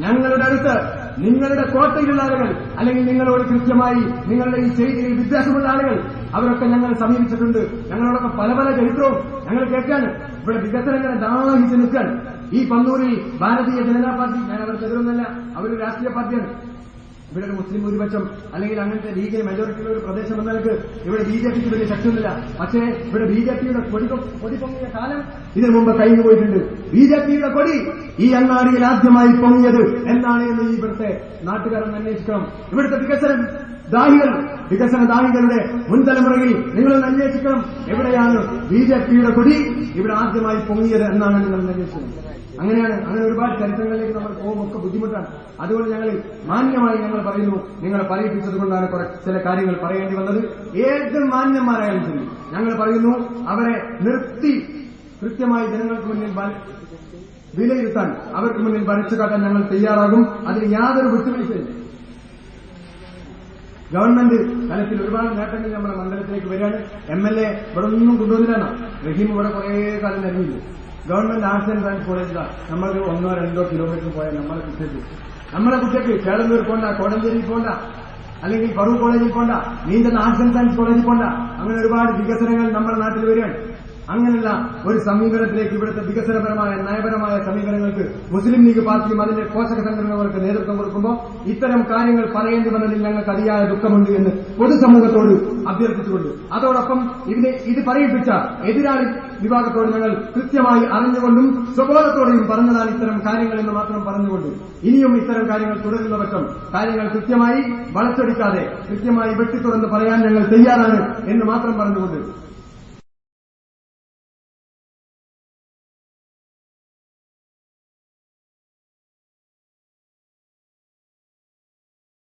ഞങ്ങളുടെ അടുത്ത് നിങ്ങളുടെ കോട്ടയിലുള്ള ആളുകൾ അല്ലെങ്കിൽ നിങ്ങളോട് കൃത്യമായി നിങ്ങളുടെ ഈ വിദ്യാസമുള്ള ആളുകൾ അവരൊക്കെ ഞങ്ങൾ സമീപിച്ചിട്ടുണ്ട്. ഞങ്ങളോടൊക്കെ പല പല ചരിത്രവും ഞങ്ങൾ കേൾക്കാൻ ഇവിടെ വികസനങ്ങളെ ദാഹിച്ച് നിൽക്കാൻ ഈ പന്നൂരിൽ ഭാരതീയ ജനതാ പാർട്ടി ഞാൻ അവർക്ക് എതിരൊന്നല്ല അവർ രാഷ്ട്രീയ പാർട്ടിയാണ്. ഇവിടെ ഒരു മുസ്ലിം ഭൂരിപക്ഷം അല്ലെങ്കിൽ അങ്ങനത്തെ ലീഗിന് മെജോറിറ്റിയുള്ള ഒരു പ്രദേശം എന്ന നിലയ്ക്ക് ഇവിടെ ബി ജെ പിക്ക് വലിയ ശക്തിയൊന്നുമില്ല. പക്ഷേ ഇവിടെ ബി ജെ പിയുടെ കൊടി കൊടി പൊങ്ങിയ കാലം ഇതിനു മുമ്പ് കഴിഞ്ഞു പോയിട്ടുണ്ട്. ബി ജെ പിയുടെ കൊടി ഈ അങ്ങാടിയിൽ ആദ്യമായി പൊങ്ങിയത് എന്നാണ് എന്ന് ഇവിടുത്തെ നാട്ടുകാരൻ അന്വേഷിക്കണം. ഇവിടുത്തെ വികസനം ദാഹികൾ വികസന ദാഹികളുടെ മുൻതലമുറയിൽ നിങ്ങളൊന്ന് അന്വേഷിക്കണം. എവിടെയാണ് ബി ജെ പിയുടെ കൊടി ഇവിടെ ആദ്യമായി പൊങ്ങിയത് എന്നാണ് നിങ്ങൾ അന്വേഷിക്കുന്നത്. അങ്ങനെയാണ് അങ്ങനെ ഒരുപാട് ചരിത്രങ്ങളിലേക്ക് നമ്മൾ പോകുമൊക്കെ ബുദ്ധിമുട്ടാണ്. അതുകൊണ്ട് ഞങ്ങൾ മാന്യമായി ഞങ്ങൾ പറയുന്നു നിങ്ങളെ പറയിപ്പിച്ചത് കൊണ്ടാണ് ചില കാര്യങ്ങൾ പറയേണ്ടി വന്നത്. ഏത് മാന്യന്മാരായാലും ശരി ഞങ്ങൾ പറയുന്നു അവരെ നിർത്തി കൃത്യമായി ജനങ്ങൾക്ക് മുന്നിൽ വിലയിരുത്താൻ അവർക്ക് മുന്നിൽ വരച്ചു കാട്ടാൻ ഞങ്ങൾ തയ്യാറാകും. അതിന് യാതൊരു വിട്ടുവീഴ്ചയില്ല ഗവൺമെന്റ് തലത്തിൽ ഒരുപാട് നേട്ടങ്ങൾ നമ്മുടെ മണ്ഡലത്തിലേക്ക് വരികയാണ്. എം എൽ എ ഇവിടെ ഒന്നും കൊണ്ടുവന്നില്ല റഹീം ഇവിടെ കുറേ കാലം നിലവില്ല ഗവൺമെന്റ് ആർട്സ് ആൻഡ് കോളേജിലാണ് നമ്മൾക്ക് ഒന്നോ രണ്ടോ കിലോമീറ്റർ പോയാൽ നമ്മളെ കുട്ടിക്ക് നമ്മളെ കുട്ടിക്ക് ചേളന്നൂർ പോണ്ട കോടഞ്ചേരി പോണ്ട അല്ലെങ്കിൽ ഫറൂഖ് കോളേജിൽ പോണ്ട നീന്തൽ ആർട്സ് ആൻഡ് സയൻസ് കോളേജിൽ പോണ്ട. അങ്ങനെ ഒരുപാട് വികസനങ്ങൾ നമ്മുടെ നാട്ടിൽ വരികയാണ്. അങ്ങനെയുള്ള ഒരു സമീപനത്തിലേക്ക് ഇവിടുത്തെ വികസനപരമായ നയപരമായ സമീപനങ്ങൾക്ക് മുസ്ലിം ലീഗ് പാർട്ടിയും അതിന്റെ പോഷക സംഘടനകൾക്ക് നേതൃത്വം കൊടുക്കുമ്പോൾ ഇത്തരം കാര്യങ്ങൾ പറയേണ്ടി വന്നതിൽ ഞങ്ങൾക്ക് അതിയായ ദുഃഖമുണ്ട് എന്ന് പൊതുസമൂഹത്തോട് അഭ്യർത്ഥിച്ചുകൊണ്ട്. അതോടൊപ്പം ഇതിനെ ഇത് പറയിപ്പിച്ച എതിരാളി വിഭാഗത്തോട് ഞങ്ങൾ കൃത്യമായി അറിഞ്ഞുകൊണ്ടും സ്വബോധത്തോടെയും പറഞ്ഞതാണ് ഇത്തരം കാര്യങ്ങൾ എന്ന് മാത്രം പറഞ്ഞുകൊണ്ട്. ഇനിയും ഇത്തരം കാര്യങ്ങൾ തുടരുന്ന പക്ഷം കാര്യങ്ങൾ കൃത്യമായി വളച്ചൊടിക്കാതെ കൃത്യമായി വെട്ടിത്തുറന്ന് പറയാൻ ഞങ്ങൾ തയ്യാറാണ് എന്ന് മാത്രം പറഞ്ഞുകൊണ്ട്.